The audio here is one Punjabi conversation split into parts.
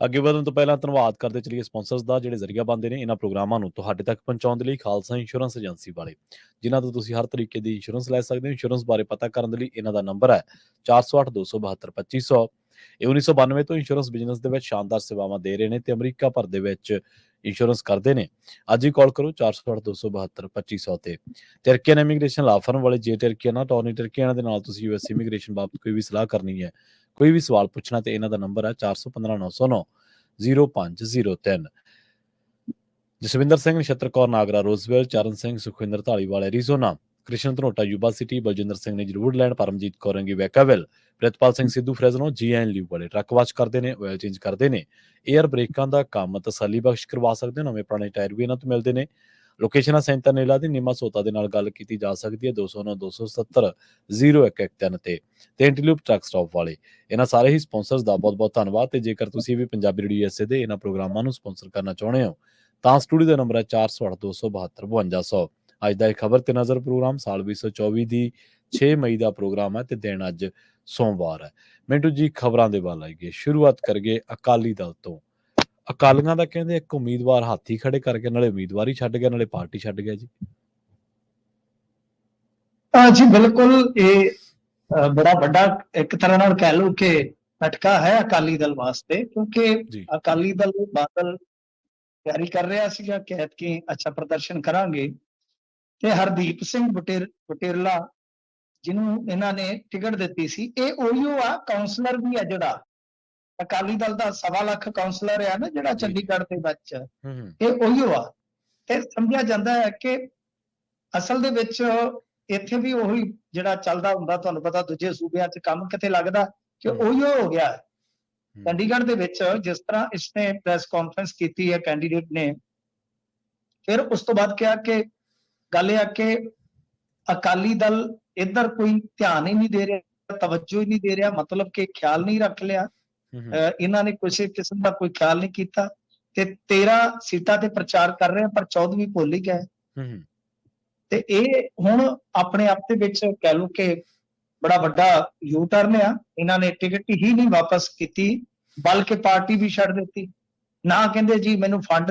ਅੱਗੇ ਵਧਣ ਤੋਂ ਪਹਿਲਾਂ ਧੰਨਵਾਦ ਕਰਦੇ ਚਲੀਏ ਸਪਾਂਸਰਸ ਦਾ, ਜਿਹੜੇ ਜ਼ਰੀਆ ਬੰਦੇ ਨੇ ਇਹਨਾਂ ਪ੍ਰੋਗਰਾਮਾਂ ਨੂੰ ਤੁਹਾਡੇ ਤੱਕ ਪਹੁੰਚਾਉਣ ਦੇ ਲਈ, ਖਾਲਸਾ ਇੰਸ਼ੋਰੈਂਸ ਏਜੰਸੀ ਵਾਲੇ। ਜਿਨ੍ਹਾਂ ਤੋਂ ਤੁਸੀਂ ਹਰ ਤਰੀਕੇ ਦੀ ਇੰਸ਼ੋਰੈਂਸ ਲੈ ਸਕਦੇ ਹੋ। ਇੰਸ਼ੋਰੈਂਸ ਬਾਰੇ ਪਤਾ ਕਰਨ ਦੇ ਲਈ ਇਹਨਾਂ ਦਾ ਨੰਬਰ ਹੈ 4082722500 ਇਹ 1992 ਤੋਂ ਇੰਸ਼ੋਰੈਂਸ ਬਿਜ਼ਨਸ ਦੇ ਵਿੱਚ ਸ਼ਾਨਦਾਰ ਸੇਵਾਵਾਂ ਦੇ ਰਹੇ ਨੇ ਤੇ ਅਮਰੀਕਾ ਭਰ ਦੇ ਵਿੱਚ ਇੰਸ਼ੋਰੈਂਸ ਕਰਦੇ ਨੇ। ਅੱਜ ਹੀ ਕਾਲ ਕਰੋ 4082722500 ਤੇ। ਟਰਕੀਅਨ ਇਮੀਗ੍ਰੇਸ਼ਨ ਲਾ ਫਰਮ ਵਾਲੇ, ਜੇ ਟਰਕੀਅਨ ਨਾ ਟੌਰਨੀ ਟਰਕੀਅਨ ਦੇ ਨਾਲ ਤੁਸੀਂ ਯੂਐਸ ਇਮੀਗ੍ਰੇਸ਼ਨ ਬਾਬਤ ਕੋਈ ਵੀ ਸਲਾਹ ਕਰਨੀ ਹੈ। ਕੋਈ ਵੀ ਸਵਾਲ ਪੁੱਛਣਾ ਤੇ ਇਹਨਾਂ ਦਾ ਨੰਬਰ ਹੈ 415909 0503 Jaswinder Singh, Nachhattar Kaur, Nagra Roswell Charan Singh, Sukhwinder Dhaliwal Arizona Krishan Dhanota, Yuba City, Baljinder Singh ਨੇ ਜ਼ਰੂਰ ਲੈਣ ਪਰਮਜੀਤ ਕੌਰੰਗੀ ਵੈਕਾਵਿਲ ਪ੍ਰਿਤਪਾਲ ਸਿੰਘ ਸਿੱਧੂ ਫਰੈਜ਼ਨੋ ਜੀਐਨ ਲਿਊ ਵਾਲੇ ਟਰੱਕ ਵਾਚ ਕਰਦੇ ਨੇ ਆਇਲ ਚੇਂਜ ਕਰਦੇ ਨੇ 에ਅਰ ਬ੍ਰੇਕਾਂ ਦਾ ਕੰਮ ਤਸੱਲੀ ਬਖਸ਼ ਕਰਵਾ ਸਕਦੇ ਹੋ ਨਵੇਂ ਪੁਰਾਣੇ ਟਾਇਰ ਵੀ ਇਹਨਾਂ ਤੋਂ ਮਿਲਦੇ ਨੇ। ਲੋਕੇਸ਼ਨ ਸੈਂਟਰ ਨੇਲਾ ਦੀ ਨਿਮਾ ਸੋਤਾ ਦੇ ਨਾਲ ਗੱਲ ਕੀਤੀ ਜਾ ਸਕਦੀ ਹੈ 209 270 0113 ਤੇ ਤੇ ਇੰਟੀਲੂਪ ਟਰੱਕ ਸਟਾਪ ਵਾਲੇ। ਇਹਨਾਂ ਸਾਰੇ ਹੀ ਸਪਾਂਸਰਸ ਦਾ ਬਹੁਤ-ਬਹੁਤ ਧੰਨਵਾਦ, ਤੇ ਜੇਕਰ ਤੁਸੀਂ ਵੀ ਪੰਜਾਬੀ ਰੇਡੀਓ ਐਸਏ ਦੇ ਇਹਨਾਂ ਪ੍ਰੋਗਰਾਮਾਂ ਨੂੰ ਸਪਾਂਸਰ ਕਰਨਾ ਚਾਹੁੰਦੇ ਹੋ, ਤਾਂ ਸਟੂਡੀਓ ਦਾ ਨੰਬਰ ਹੈ 4082725200 ਅੱਜ ਦਾ ਇਹ ਖਬਰ ਤੇ ਨਜ਼ਰ ਪ੍ਰੋਗਰਾਮ ਸਾਲ 2024 ਦੀ 6 ਮਈ ਦਾ ਪ੍ਰੋਗਰਾਮ ਹੈ ਤੇ ਦਿਨ ਅੱਜ ਸੋਮਵਾਰ ਹੈ। ਮਿੰਟੂ ਜੀ ਖਬਰਾਂ ਦੇ ਵੱਲ ਆਈਏ। ਸ਼ੁਰੂਆਤ ਕਰਗੇ ਅਕਾਲੀ ਦਲ ਤੋਂ। ਅਕਾਲੀਆਂ ਦਾ ਕਹਿੰਦੇ ਇੱਕ ਉਮੀਦਵਾਰ ਹਾਥੀ ਖੜੇ ਕਰਕੇ ਨਾਲੇ ਉਮੀਦਵਾਰੀ ਛੱਡ ਗਿਆ ਨਾਲੇ ਪਾਰਟੀ ਛੱਡ ਗਿਆ ਜੀ। ਹਾਂ ਜੀ ਬਿਲਕੁਲ ਇਹ ਬੜਾ ਵੱਡਾ ਇੱਕ ਤਰ੍ਹਾਂ ਨਾਲ ਕਹਿ ਲਓ ਕਿ ਝਟਕਾ ਹੈ ਅਕਾਲੀ ਦਲ ਵਾਸਤੇ ਕਿਉਂਕਿ ਅਕਾਲੀ ਦਲ ਬਾਦਲ ਤਿਆਰੀ ਕਰ ਰਿਹਾ ਸੀਗਾ ਕਿ ਐਤਕੀ ਅੱਛਾ ਪ੍ਰਦਰਸ਼ਨ ਕਰਾਂਗੇ। ਤੇ ਹਰਦੀਪ ਸਿੰਘ ਬਟੇਰ ਬਟੇਰਲਾ ਜਿਹਨੂੰ ਇਹਨਾਂ ਨੇ ਟਿਕਟ ਦਿੱਤੀ ਸੀ ਇਹ ਉਹੀਓ ਆ ਕਾਉਂਸਲਰ ਵੀ ਆ ਜਿਹੜਾ ਅਕਾਲੀ ਦਲ ਦਾ ਸਵਾ ਲੱਖ ਕਾਉਂਸਲਰ ਆ ਨਾ ਜਿਹੜਾ। ਚੰਡੀਗੜ੍ਹ ਦੇ ਵਿੱਚ ਇਹ ਉਹੀਓ ਆ ਤੇ ਸਮਝਿਆ ਜਾਂਦਾ ਹੈ ਕਿ ਅਸਲ ਦੇ ਵਿੱਚ ਇੱਥੇ ਵੀ ਉਹੀ ਜਿਹੜਾ ਚੱਲਦਾ ਹੁੰਦਾ ਤੁਹਾਨੂੰ ਪਤਾ ਦੂਜੇ ਸੂਬਿਆਂ 'ਚ ਕੰਮ ਕਿਤੇ ਲੱਗਦਾ ਕਿ। ਉਹੀਓ ਹੋ ਗਿਆ। ਚੰਡੀਗੜ੍ਹ ਦੇ ਵਿੱਚ ਜਿਸ ਤਰ੍ਹਾਂ ਇਸਨੇ ਪ੍ਰੈਸ ਕਾਨਫਰੰਸ ਕੀਤੀ ਹੈ ਕੈਂਡੀਡੇਟ ਨੇ ਫਿਰ ਉਸ ਤੋਂ ਬਾਅਦ ਕਿਹਾ ਕਿ ਗੱਲ ਇਹ ਆ ਕਿ ਅਕਾਲੀ ਦਲ ਇੱਧਰ ਕੋਈ ਧਿਆਨ ਹੀ ਨਹੀਂ ਦੇ ਰਿਹਾ ਤਵੱਜੋ ਹੀ ਨਹੀਂ ਦੇ ਰਿਹਾ ਮਤਲਬ ਕਿ ਖਿਆਲ ਨਹੀਂ ਰੱਖ ਲਿਆ। ਇਹਨਾਂ ਨੇ ਕਿਸੇ ਕਿਸਮ ਦਾ ਕੋਈ ਖਿਆਲ ਨਹੀਂ ਕੀਤਾ ਤੇ 13 ਸੀਟਾਂ ਤੇ ਪ੍ਰਚਾਰ ਕਰ ਰਹੇ ਆ ਪਰ 14ਵੀਂ ਭੁੱਲ ਹੀ ਗਏ। ਤੇ ਇਹ ਹੁਣ ਆਪਣੇ ਆਪ ਦੇ ਵਿੱਚ ਕਹਿ ਲਓ ਕਿ ਬੜਾ ਵੱਡਾ ਯੂ ਟਰਨ ਆ। ਇਹਨਾਂ ਨੇ ਟਿਕਟ ਹੀ ਨਹੀਂ ਵਾਪਸ ਕੀਤੀ ਬਲਕਿ ਪਾਰਟੀ ਵੀ ਛੱਡ ਦਿੱਤੀ। ਨਾ ਕਹਿੰਦੇ ਜੀ ਮੈਨੂੰ ਫੰਡ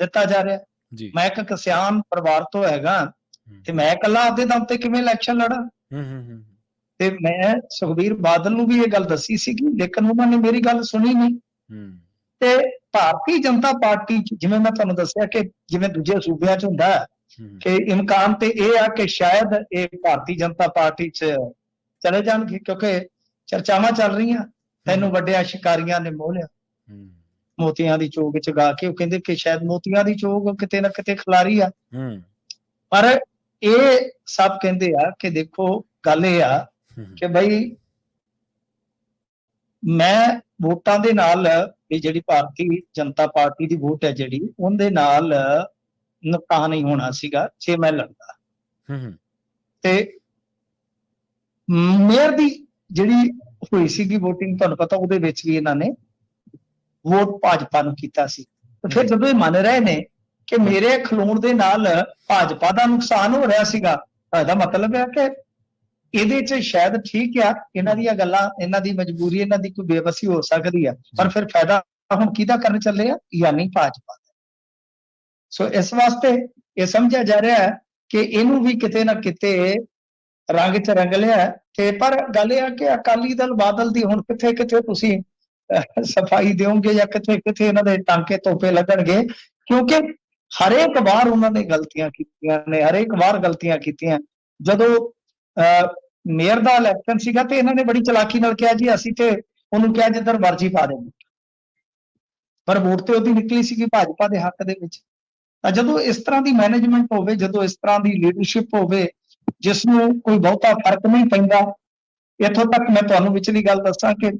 ਦਿੱਤਾ ਜਾ ਰਿਹਾ। ਮੈਂ ਇੱਕ ਕਿਸਾਨ ਪਰਿਵਾਰ ਤੋਂ ਹੈਗਾ। ਤੇ ਮੈਂ ਇਕੱਲਾ ਆਪਦੇ ਦਮ ਤੇ ਕਿਵੇਂ ਇਲੈਕਸ਼ਨ ਲੜਾਂ? ਹੂੰ ਹੂੰ ਹੂੰ। ਤੇ ਮੈਂ ਸੁਖਬੀਰ ਬਾਦਲ ਨੂੰ ਵੀ ਇਹ ਗੱਲ ਦੱਸੀ ਸੀਗੀ ਲੇਕਿਨ ਉਹਨਾਂ ਨੇ ਮੇਰੀ ਗੱਲ ਸੁਣੀ ਨਹੀਂ। ਹੂੰ। ਤੇ ਭਾਰਤੀ ਜਨਤਾ ਪਾਰਟੀ 'ਚ ਜਿਵੇਂ ਮੈਂ ਤੁਹਾਨੂੰ ਦੱਸਿਆ ਕਿ ਜਿਵੇਂ ਦੂਜੇ ਸੂਬਿਆਂ 'ਚ ਹੁੰਦਾ ਕਿ ਇਮਕਾਨ ਤੇ ਇਹ ਆ ਕਿ ਸ਼ਾਇਦ ਇਹ ਭਾਰਤੀ ਜਨਤਾ ਪਾਰਟੀ 'ਚ ਚਲੇ ਜਾਣਗੇ ਕਿਉਂਕਿ ਚਰਚਾਵਾਂ ਚੱਲ ਰਹੀਆਂ। ਤੈਨੂੰ ਵੱਡਿਆ ਸ਼ਿਕਾਰੀਆਂ ਨੇ ਮੋਹ ਲਿਆ। ਹੂੰ। ਮੋਤੀਆਂ ਦੀ ਚੋਗ 'ਚ ਗਾ ਕੇ ਉਹ ਕਹਿੰਦੇ ਕਿ ਸ਼ਾਇਦ ਮੋਤੀਆਂ ਦੀ ਚੋਗ ਕਿਤੇ ਨਾ ਕਿਤੇ ਖਿਲਾਰੀ ਆ। ਹੂੰ। ਪਰ ਇਹ ਸਭ ਕਹਿੰਦੇ ਆ ਕਿ ਦੇਖੋ ਗੱਲ ਇਹ ਆ ਕਿ ਬਈ ਮੈਂ ਵੋਟਾਂ ਦੇ ਨਾਲ ਇਹ ਜਿਹੜੀ ਭਾਰਤੀ ਜਨਤਾ ਪਾਰਟੀ ਦੀ ਵੋਟ ਹੈ ਜਿਹੜੀ ਉਹਦੇ ਨਾਲ ਨੁਕਸਾਨ ਨਹੀਂ ਹੋਣਾ ਸੀਗਾ ਜੇ ਮੈਂ ਲੜਦਾ। ਹੂੰ ਹੂੰ। ਤੇ ਮੇਅਰ ਦੀ ਜਿਹੜੀ ਹੋਈ ਸੀਗੀ VOTING ਤੁਹਾਨੂੰ ਪਤਾ ਉਹਦੇ ਵਿੱਚ ਵੀ ਇਹਨਾਂ ਨੇ ਵੋਟ ਭਾਜਪਾ ਨੂੰ ਕੀਤਾ ਸੀ। ਤੇ ਫਿਰ ਜਦੋਂ ਇਹ ਮੰਨ ਰਹੇ ਨੇ ਕਿ ਮੇਰੇ ਖਲੋਣ ਦੇ ਨਾਲ ਭਾਜਪਾ ਦਾ ਨੁਕਸਾਨ ਹੋ ਰਿਹਾ ਸੀਗਾ ਇਹਦਾ ਮਤਲਬ ਹੈ ਕਿ ਇਹਦੇ 'ਚ ਸ਼ਾਇਦ ਠੀਕ ਆ, ਇਹਨਾਂ ਦੀਆਂ ਗੱਲਾਂ, ਇਹਨਾਂ ਦੀ ਮਜਬੂਰੀ, ਇਹਨਾਂ ਦੀ ਕੋਈ ਬੇਵਸੀ ਹੋ ਸਕਦੀ ਆ। ਪਰ ਫਿਰ ਫਾਇਦਾ ਹੁਣ ਕਿਹਦਾ ਕਰਨ ਚੱਲੇ ਆ? ਯਾਨੀ ਭਾਜਪਾ ਦਾ। ਸੋ ਇਸ ਵਾਸਤੇ ਇਹ ਸਮਝਿਆ ਜਾ ਰਿਹਾ ਹੈ ਕਿ ਇਹਨੂੰ ਵੀ ਕਿਤੇ ਨਾ ਕਿਤੇ ਰੰਗ ਚ ਰੰਗ ਲਿਆ ਤੇ ਪਰ ਗੱਲ ਇਹ ਆ ਕਿ ਅਕਾਲੀ ਦਲ ਬਾਦਲ ਦੀ ਹੁਣ ਕਿੱਥੇ ਕਿੱਥੇ ਤੁਸੀਂ ਸਫ਼ਾਈ ਦਿਓਗੇ ਜਾਂ ਕਿੱਥੇ ਕਿੱਥੇ ਇਹਨਾਂ ਦੇ ਟਾਂਕੇ ਤੋਪੇ ਲੱਗਣਗੇ? ਕਿਉਂਕਿ ਹਰੇਕ ਵਾਰ ਉਹਨਾਂ ਨੇ ਗਲਤੀਆਂ ਕੀਤੀਆਂ ਨੇ, ਹਰੇਕ ਵਾਰ ਗਲਤੀਆਂ ਕੀਤੀਆਂ। ਜਦੋਂ ਮੇਅਰ ਦਾ ਇਲੈਕਸ਼ਨ ਸੀਗਾ ਤੇ ਇਹਨਾਂ ਨੇ ਬੜੀ ਚਲਾਕੀ ਨਾਲ ਕਿਹਾ, ਜੀ, ਅਸੀਂ ਤੇ ਉਹਨੂੰ ਕਿਹਾ ਜਿੱਧਰ ਮਰਜ਼ੀ ਪਾ ਦੇਵਾਂਗੇ ਪਰ ਵੋਟ ਤੇ ਉਹਦੀ ਨਿਕਲੀ ਸੀਗੀ ਭਾਜਪਾ ਦੇ ਹੱਕ ਦੇ ਵਿੱਚ। ਤਾਂ ਜਦੋਂ ਇਸ ਤਰ੍ਹਾਂ ਦੀ ਮੈਨੇਜਮੈਂਟ ਹੋਵੇ, ਜਦੋਂ ਇਸ ਤਰ੍ਹਾਂ ਦੀ ਲੀਡਰਸ਼ਿਪ ਹੋਵੇ ਜਿਸ ਨੂੰ ਕੋਈ ਬਹੁਤਾ ਫ਼ਰਕ ਨਹੀਂ ਪੈਂਦਾ, ਇੱਥੋਂ ਤੱਕ ਮੈਂ ਤੁਹਾਨੂੰ ਵਿਚਲੀ ਗੱਲ ਦੱਸਾਂ ਕਿ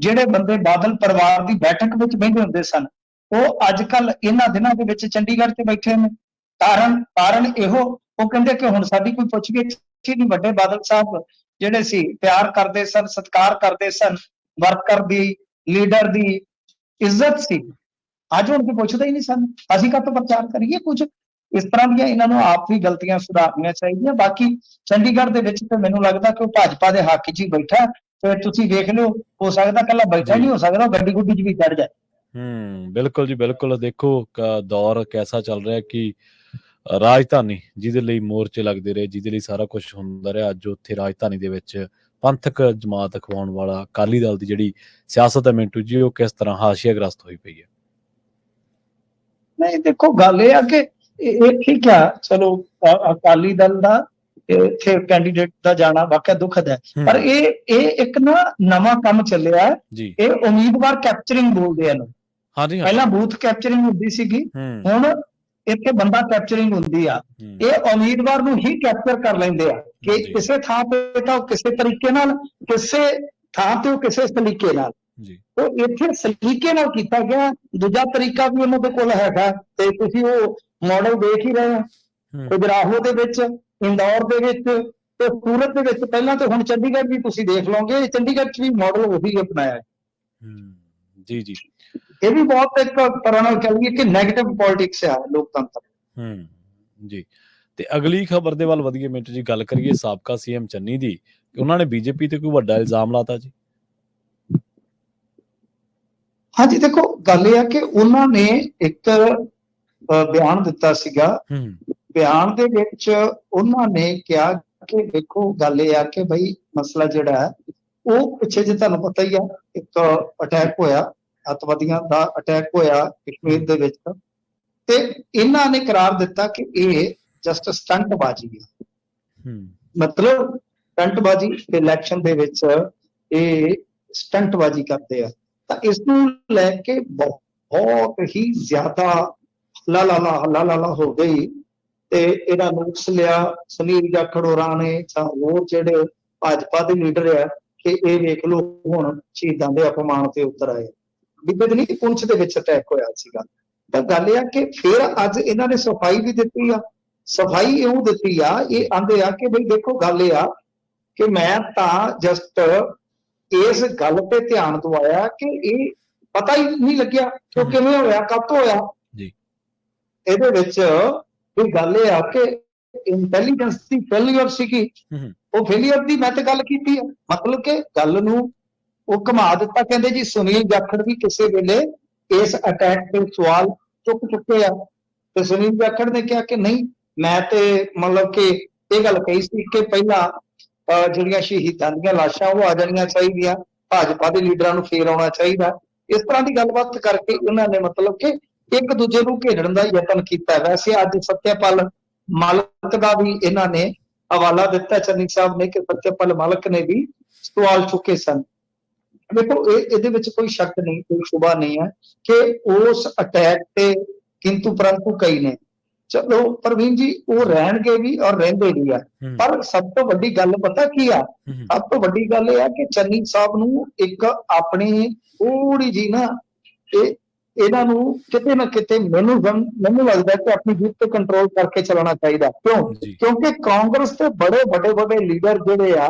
ਜਿਹੜੇ ਬੰਦੇ ਬਾਦਲ ਪਰਿਵਾਰ ਦੀ ਬੈਠਕ ਵਿੱਚ ਬੈਠੇ ਹੁੰਦੇ ਸਨ, ਉਹ ਅੱਜ ਕੱਲ ਇਹਨਾਂ ਦਿਨਾਂ ਦੇ ਵਿੱਚ ਚੰਡੀਗੜ੍ਹ 'ਚ ਬੈਠੇ ਨੇ। ਕਾਰਨ ਕਾਰਨ ਇਹੋ, ਉਹ ਕਹਿੰਦੇ ਕਿ ਹੁਣ ਸਾਡੀ ਕੋਈ ਪੁੱਛਗਿੱਛ ਹੀ ਨਹੀਂ, ਵੱਡੇ ਬਾਦਲ ਸਾਹਿਬ ਜਿਹੜੇ ਸੀ, ਪਿਆਰ ਕਰਦੇ ਸਨ, ਸਤਿਕਾਰ ਕਰਦੇ ਸਨ ਵਰਕਰ ਦੀ ਲੀਡਰ ਦੀ ਇੱਜ਼ਤ ਸੀ। ਅੱਜ ਹੁਣ ਕੋਈ ਪੁੱਛਦਾ ਹੀ ਨਹੀਂ ਸਨ, ਅਸੀਂ ਕਾਹਤੋਂ ਪ੍ਰਚਾਰ ਕਰੀਏ ਕੁਝ? ਇਸ ਤਰ੍ਹਾਂ ਦੀਆਂ ਇਹਨਾਂ ਨੂੰ ਆਪ ਵੀ ਗਲਤੀਆਂ ਸੁਧਾਰਨੀਆਂ ਚਾਹੀਦੀਆਂ। ਬਾਕੀ ਚੰਡੀਗੜ੍ਹ ਦੇ ਵਿੱਚ ਤੇ ਮੈਨੂੰ ਲੱਗਦਾ ਕਿ ਉਹ ਭਾਜਪਾ ਦੇ ਹੱਕ 'ਚ ਹੀ ਬੈਠਾ। ਤੇ ਤੁਸੀਂ ਵੇਖ ਲਿਓ ਹੋ ਸਕਦਾ ਕੱਲਾ ਬੈਠਾ। ਨਹੀਂ ਹੋ ਸਕਦਾ ਗੱਡੀ ਗੁੱਡੀ 'ਚ ਵੀ ਚੜ ਜਾਏ। ਹੂੰ ਬਿਲਕੁਲ ਜੀ ਬਿਲਕੁਲ। ਦੇਖੋ ਕ- ਦੌਰ ਕੈਸਾ ਚੱਲ ਰਿਹਾ ਕਿ ਰਾਜਧਾਨੀ ਜਿਹਦੇ ਲਈ ਮੋਰਚੇ ਲੱਗਦੇ ਰਹੇ ਜਿਹਦੇ ਲਈ ਸਾਰਾ ਕੁਝ ਹੁੰਦਾ ਰਿਹਾ ਅੱਜ ਉੱਥੇ ਰਾਜਧਾਨੀ ਦੇ ਵਿੱਚ ਪੰਥਕ ਜਮਾਤ ਅਖਵਾਉਣ ਵਾਲਾ ਅਕਾਲੀ ਦਲ ਦੀ ਜਿਹੜੀ ਸਿਆਸਤ ਹੈ ਮਿੰਟੂ ਜੀ ਉਹ ਕਿਸ ਤਰ੍ਹਾਂ ਹਾਸ਼ੀਆਗ੍ਰਸਤ ਹੋਈ ਪਈ ਹੈ? ਨਹੀਂ ਦੇਖੋ ਗੱਲ ਇਹ ਆ ਕਿ ਇਹ ਠੀਕ ਆ? ਚਲੋ ਅਕਾਲੀ ਦਲ ਦਾ ਇੱਥੇ ਕੈਂਡੀਡੇਟ ਦਾ ਜਾਣਾ ਵਾਕਿਆ ਦੁਖਦ ਹੈ। ਪਰ ਇਹ ਇਹ ਇੱਕ ਨਾ ਨਵਾਂ ਕੰਮ ਚੱਲਿਆ ਹੈ। ਇਹ ਉਮੀਦਵਾਰ ਕੈਪਚਰਿੰਗ ਬੋਲਦੇ ਆ ਲੋਕ ਹਾਂਜੀ ਹਾਂ ਪਹਿਲਾਂ ਬੂਥ ਕੈਪਚਰਿੰਗ ਹੁੰਦੀ ਸੀਗੀ। ਹੁਣ ਇੱਥੇ ਬੰਦਾ ਕੈਪਚਰਿੰਗ ਹੁੰਦੀ ਆ। ਇਹ ਉਮੀਦਵਾਰ ਨੂੰ ਹੀ ਕੈਪਚਰ ਕਰ ਲੈਂਦੇ ਆ ਕਿ। ਕਿਸੇ ਥਾਂ ਤੇ ਤਾਂ ਉਹ ਕਿਸੇ ਤਰੀਕੇ ਨਾਲ ਕਿਸੇ ਥਾਂ ਤੇ ਉਹ ਕਿਸੇ ਸਲੀਕੇ ਨਾਲ। ਜੀ। ਉਹ ਇੱਥੇ ਸਲੀਕੇ ਨਾਲ ਕੀਤਾ ਗਿਆ। ਦੂਜਾ ਤਰੀਕਾ ਵੀ ਉਹਨਾਂ ਦੇ ਕੋਲ ਹੈਗਾ ਤੇ ਤੁਸੀਂ ਉਹ ਮਾਡਲ ਦੇਖ ਹੀ ਰਹੇ ਹੋ। ਹੂੰ, ਖੁਜਰਾਹੋ ਦੇ ਵਿੱਚ ਇੰਦੌਰ ਦੇ ਵਿੱਚ ਤੇ ਸੂਰਤ ਦੇ ਵਿੱਚ ਪਹਿਲਾਂ ਤੇ ਹੁਣ ਚੰਡੀਗੜ੍ਹ ਵੀ ਤੁਸੀਂ ਦੇਖ ਲਓਗੇ ਚੰਡੀਗੜ੍ਹ 'ਚ ਵੀ ਮਾਡਲ ਉਹੀ ਅਪਣਾਇਆ ਹੈ। ਹੂੰ, ਜੀ ਜੀ। ਇਹ ਵੀ ਬਹੁਤ ਇੱਕ ਤਰ੍ਹਾਂ ਨਾਲ ਕਹਿ ਲਈਏ ਕਿ 네ਗੇਟਿਵ ਪੋਲਿਟਿਕਸ ਆ ਲੋਕਤੰਤਰ। ਹੂੰ ਜੀ। ਤੇ ਅਗਲੀ ਖਬਰ ਦੇ ਵੱਲ ਵਧੀਏ ਮਿੰਟੂ ਜੀ ਗੱਲ ਕਰੀਏ ਸਾਬਕਾ ਸੀਐਮ ਚੰਨੀ ਦੀ ਕਿ ਉਹਨਾਂ ਨੇ ਬੀਜੇਪੀ ਤੇ ਕੋਈ ਵੱਡਾ ਇਲਜ਼ਾਮ ਲਾਤਾ ਜੀ? ਹਾਂਜੀ ਦੇਖੋ ਗੱਲ ਇਹ ਆ ਕਿ ਉਹਨਾਂ ਨੇ ਇੱਕ ਬਿਆਨ ਦਿੱਤਾ ਸੀਗਾ ਹੂੰ। ਬਿਆਨ ਦੇ ਵਿੱਚ ਉਹਨਾਂ ਨੇ ਕਿਹਾ ਕਿ ਦੇਖੋ ਗੱਲ ਇਹ ਆ ਕਿ ਬਈ ਮਸਲਾ ਜਿਹੜਾ ਹੈ ਉਹ ਪਿੱਛੇ ਜੇ ਤੁਹਾਨੂੰ ਪਤਾ ਹੀ ਆ ਇੱਕ ਅਟੈਕ ਹੋਇਆ ਅਤਵਾਦੀਆਂ ਦਾ ਅਟੈਕ ਹੋਇਆ ਕਸ਼ਮੀਰ ਦੇ ਵਿੱਚ। ਤੇ ਇਹਨਾਂ ਨੇ ਕਰਾਰ ਦਿੱਤਾ ਕਿ ਇਹ ਜਸਟ ਸਟੰਟ ਬਾਜੀ ਹੈ। ਮਤਲਬ ਸਟੰਟਬਾਜੀ ਇਲੈਕਸ਼ਨ ਦੇ ਵਿੱਚ ਇਹ ਸਟੰਟਬਾਜੀ ਕਰਦੇ ਆ। ਤਾਂ ਇਸ ਨੂੰ ਲੈ ਕੇ ਬਹੁਤ ਹੀ ਜ਼ਿਆਦਾ ਲਾ ਲਾ ਲਾ ਲਾ ਲਾ ਹੋ ਗਈ। ਤੇ ਇਹਦਾ ਨੋਟਿਸ ਲਿਆ ਸੁਨੀਲ ਜਾਖੜ ਹੋਰਾਂ ਨੇ ਜਾਂ ਹੋਰ ਜਿਹੜੇ ਭਾਜਪਾ ਦੇ ਲੀਡਰ ਆ ਕਿ ਇਹ ਵੇਖ ਲਓ ਹੁਣ ਸ਼ਹੀਦਾਂ ਦੇ ਅਪਮਾਨ ਤੇ ਉਤਰ ਆਏ। ਬਿੱਬੇ ਦੀ ਨਹੀਂ ਪੁੰਛ ਦੇ ਵਿੱਚ ਅਟੈਕ ਹੋਇਆ ਸੀਗਾ। ਤਾਂ ਗੱਲ ਇਹ ਆ ਕਿ ਫਿਰ ਅੱਜ ਇਹਨਾਂ ਨੇ ਸਫ਼ਾਈ ਵੀ ਦਿੱਤੀ ਆ। ਸਫ਼ਾਈ ਇਉਂ ਦਿੱਤੀ ਆ ਇਹ ਆਂਦੇ ਆ ਕਿ ਬਈ ਦੇਖੋ ਗੱਲ ਇਹ ਆ ਕਿ ਮੈਂ ਤਾਂ ਜਸਟ ਇਸ ਗੱਲ ਤੇ ਧਿਆਨ ਦਵਾਇਆ ਕਿ ਇਹ ਪਤਾ ਹੀ ਨਹੀਂ ਲੱਗਿਆ ਕਿ ਕਿਵੇਂ ਹੋਇਆ ਕਦ ਹੋਇਆ। ਜੀ। ਇਹਦੇ ਵਿੱਚ ਇਹ ਗੱਲ ਇਹ ਆ ਕਿ ਇੰਟੈਲੀਜੈਂਸ ਦੀ ਫੇਲਿਅਰ ਸੀਗੀ। ਉਹ ਫੇਲਿਅਰ ਦੀ ਮੈਂ ਤੇ ਗੱਲ ਕੀਤੀ ਆ। ਮਤਲਬ ਕਿ ਗੱਲ ਨੂੰ ਉਹ ਘੁਮਾ ਦਿੱਤਾ ਕਹਿੰਦੇ ਜੀ ਸੁਨੀਲ ਜਾਖੜ ਵੀ ਕਿਸੇ ਵੇਲੇ ਇਸ ਅਟੈਕ ਤੇ ਸਵਾਲ ਚੁੱਕ ਚੁੱਕੇ ਆ। ਤੇ ਸੁਨੀਲ ਜਾਖੜ ਨੇ ਕਿਹਾ ਕਿ ਨਹੀਂ ਮੈਂ ਤੇ ਮਤਲਬ ਕਿ ਇਹ ਗੱਲ ਕਹੀ ਸੀ ਕਿ ਪਹਿਲਾਂ ਜਿਹੜੀਆਂ ਸ਼ਹੀਦਾਂ ਦੀਆਂ ਲਾਸ਼ਾਂ ਉਹ ਆ ਜਾਣੀਆਂ ਚਾਹੀਦੀਆਂ। ਭਾਜਪਾ ਦੇ ਲੀਡਰਾਂ ਨੂੰ ਫੇਰ ਆਉਣਾ ਚਾਹੀਦਾ। ਇਸ ਤਰ੍ਹਾਂ ਦੀ ਗੱਲਬਾਤ ਕਰਕੇ ਉਹਨਾਂ ਨੇ ਮਤਲਬ ਕਿ ਇੱਕ ਦੂਜੇ ਨੂੰ ਘੇੜਨ ਦਾ ਯਤਨ ਕੀਤਾ। ਵੈਸੇ ਅੱਜ ਸਤਿਆਪਾਲ ਮਾਲਕ ਦਾ ਵੀ ਇਹਨਾਂ ਨੇ ਹਵਾਲਾ ਦਿੱਤਾ। ਚੰਨੀ ਸਾਹਿਬ ਨੇ ਕਿ ਸਤਿਆਪਾਲ ਮਾਲਕ ਨੇ ਵੀ ਸਵਾਲ ਚੁੱਕੇ ਸਨ। ਦੇਖੋ ਇਹ ਇਹਦੇ ਵਿੱਚ ਕੋਈ ਸ਼ੱਕ ਨਹੀਂ ਕੋਈ ਸ਼ੁਬਾ ਨਹੀਂ ਹੈ ਕਿ ਉਸ ਅਟੈਕ ਤੇ ਕਿੰਤੂ ਪਰੰਤੂ ਕਈ ਨੇ। ਚਲੋ ਪ੍ਰਵੀਨ ਜੀ ਉਹ ਰਹਿਣਗੇ ਵੀ ਔਰ ਰਹਿੰਦੇ ਵੀ ਆ। ਪਰ ਸਭ ਤੋਂ ਵੱਡੀ ਗੱਲ ਪਤਾ ਕੀ ਆ? ਸਭ ਤੋਂ ਵੱਡੀ ਗੱਲ ਇਹ ਆ ਕਿ ਚੰਨੀ ਸਾਹਿਬ ਨੂੰ ਇੱਕ ਆਪਣੀ ਥੋੜੀ ਜੀ ਨਾ ਇਹ ਇਹਨਾਂ ਨੂੰ ਕਿਤੇ ਨਾ ਕਿਤੇ ਮੈਨੂੰ ਮੈਨੂੰ ਲੱਗਦਾ ਕਿ ਆਪਣੀ ਜੀਤ ਤੇ ਕੰਟਰੋਲ ਕਰਕੇ ਚੱਲਣਾ ਚਾਹੀਦਾ। ਕਿਉਂ? ਕਿਉਂਕਿ ਕਾਂਗਰਸ ਦੇ ਬੜੇ ਵੱਡੇ ਵੱਡੇ ਲੀਡਰ ਜਿਹੜੇ ਆ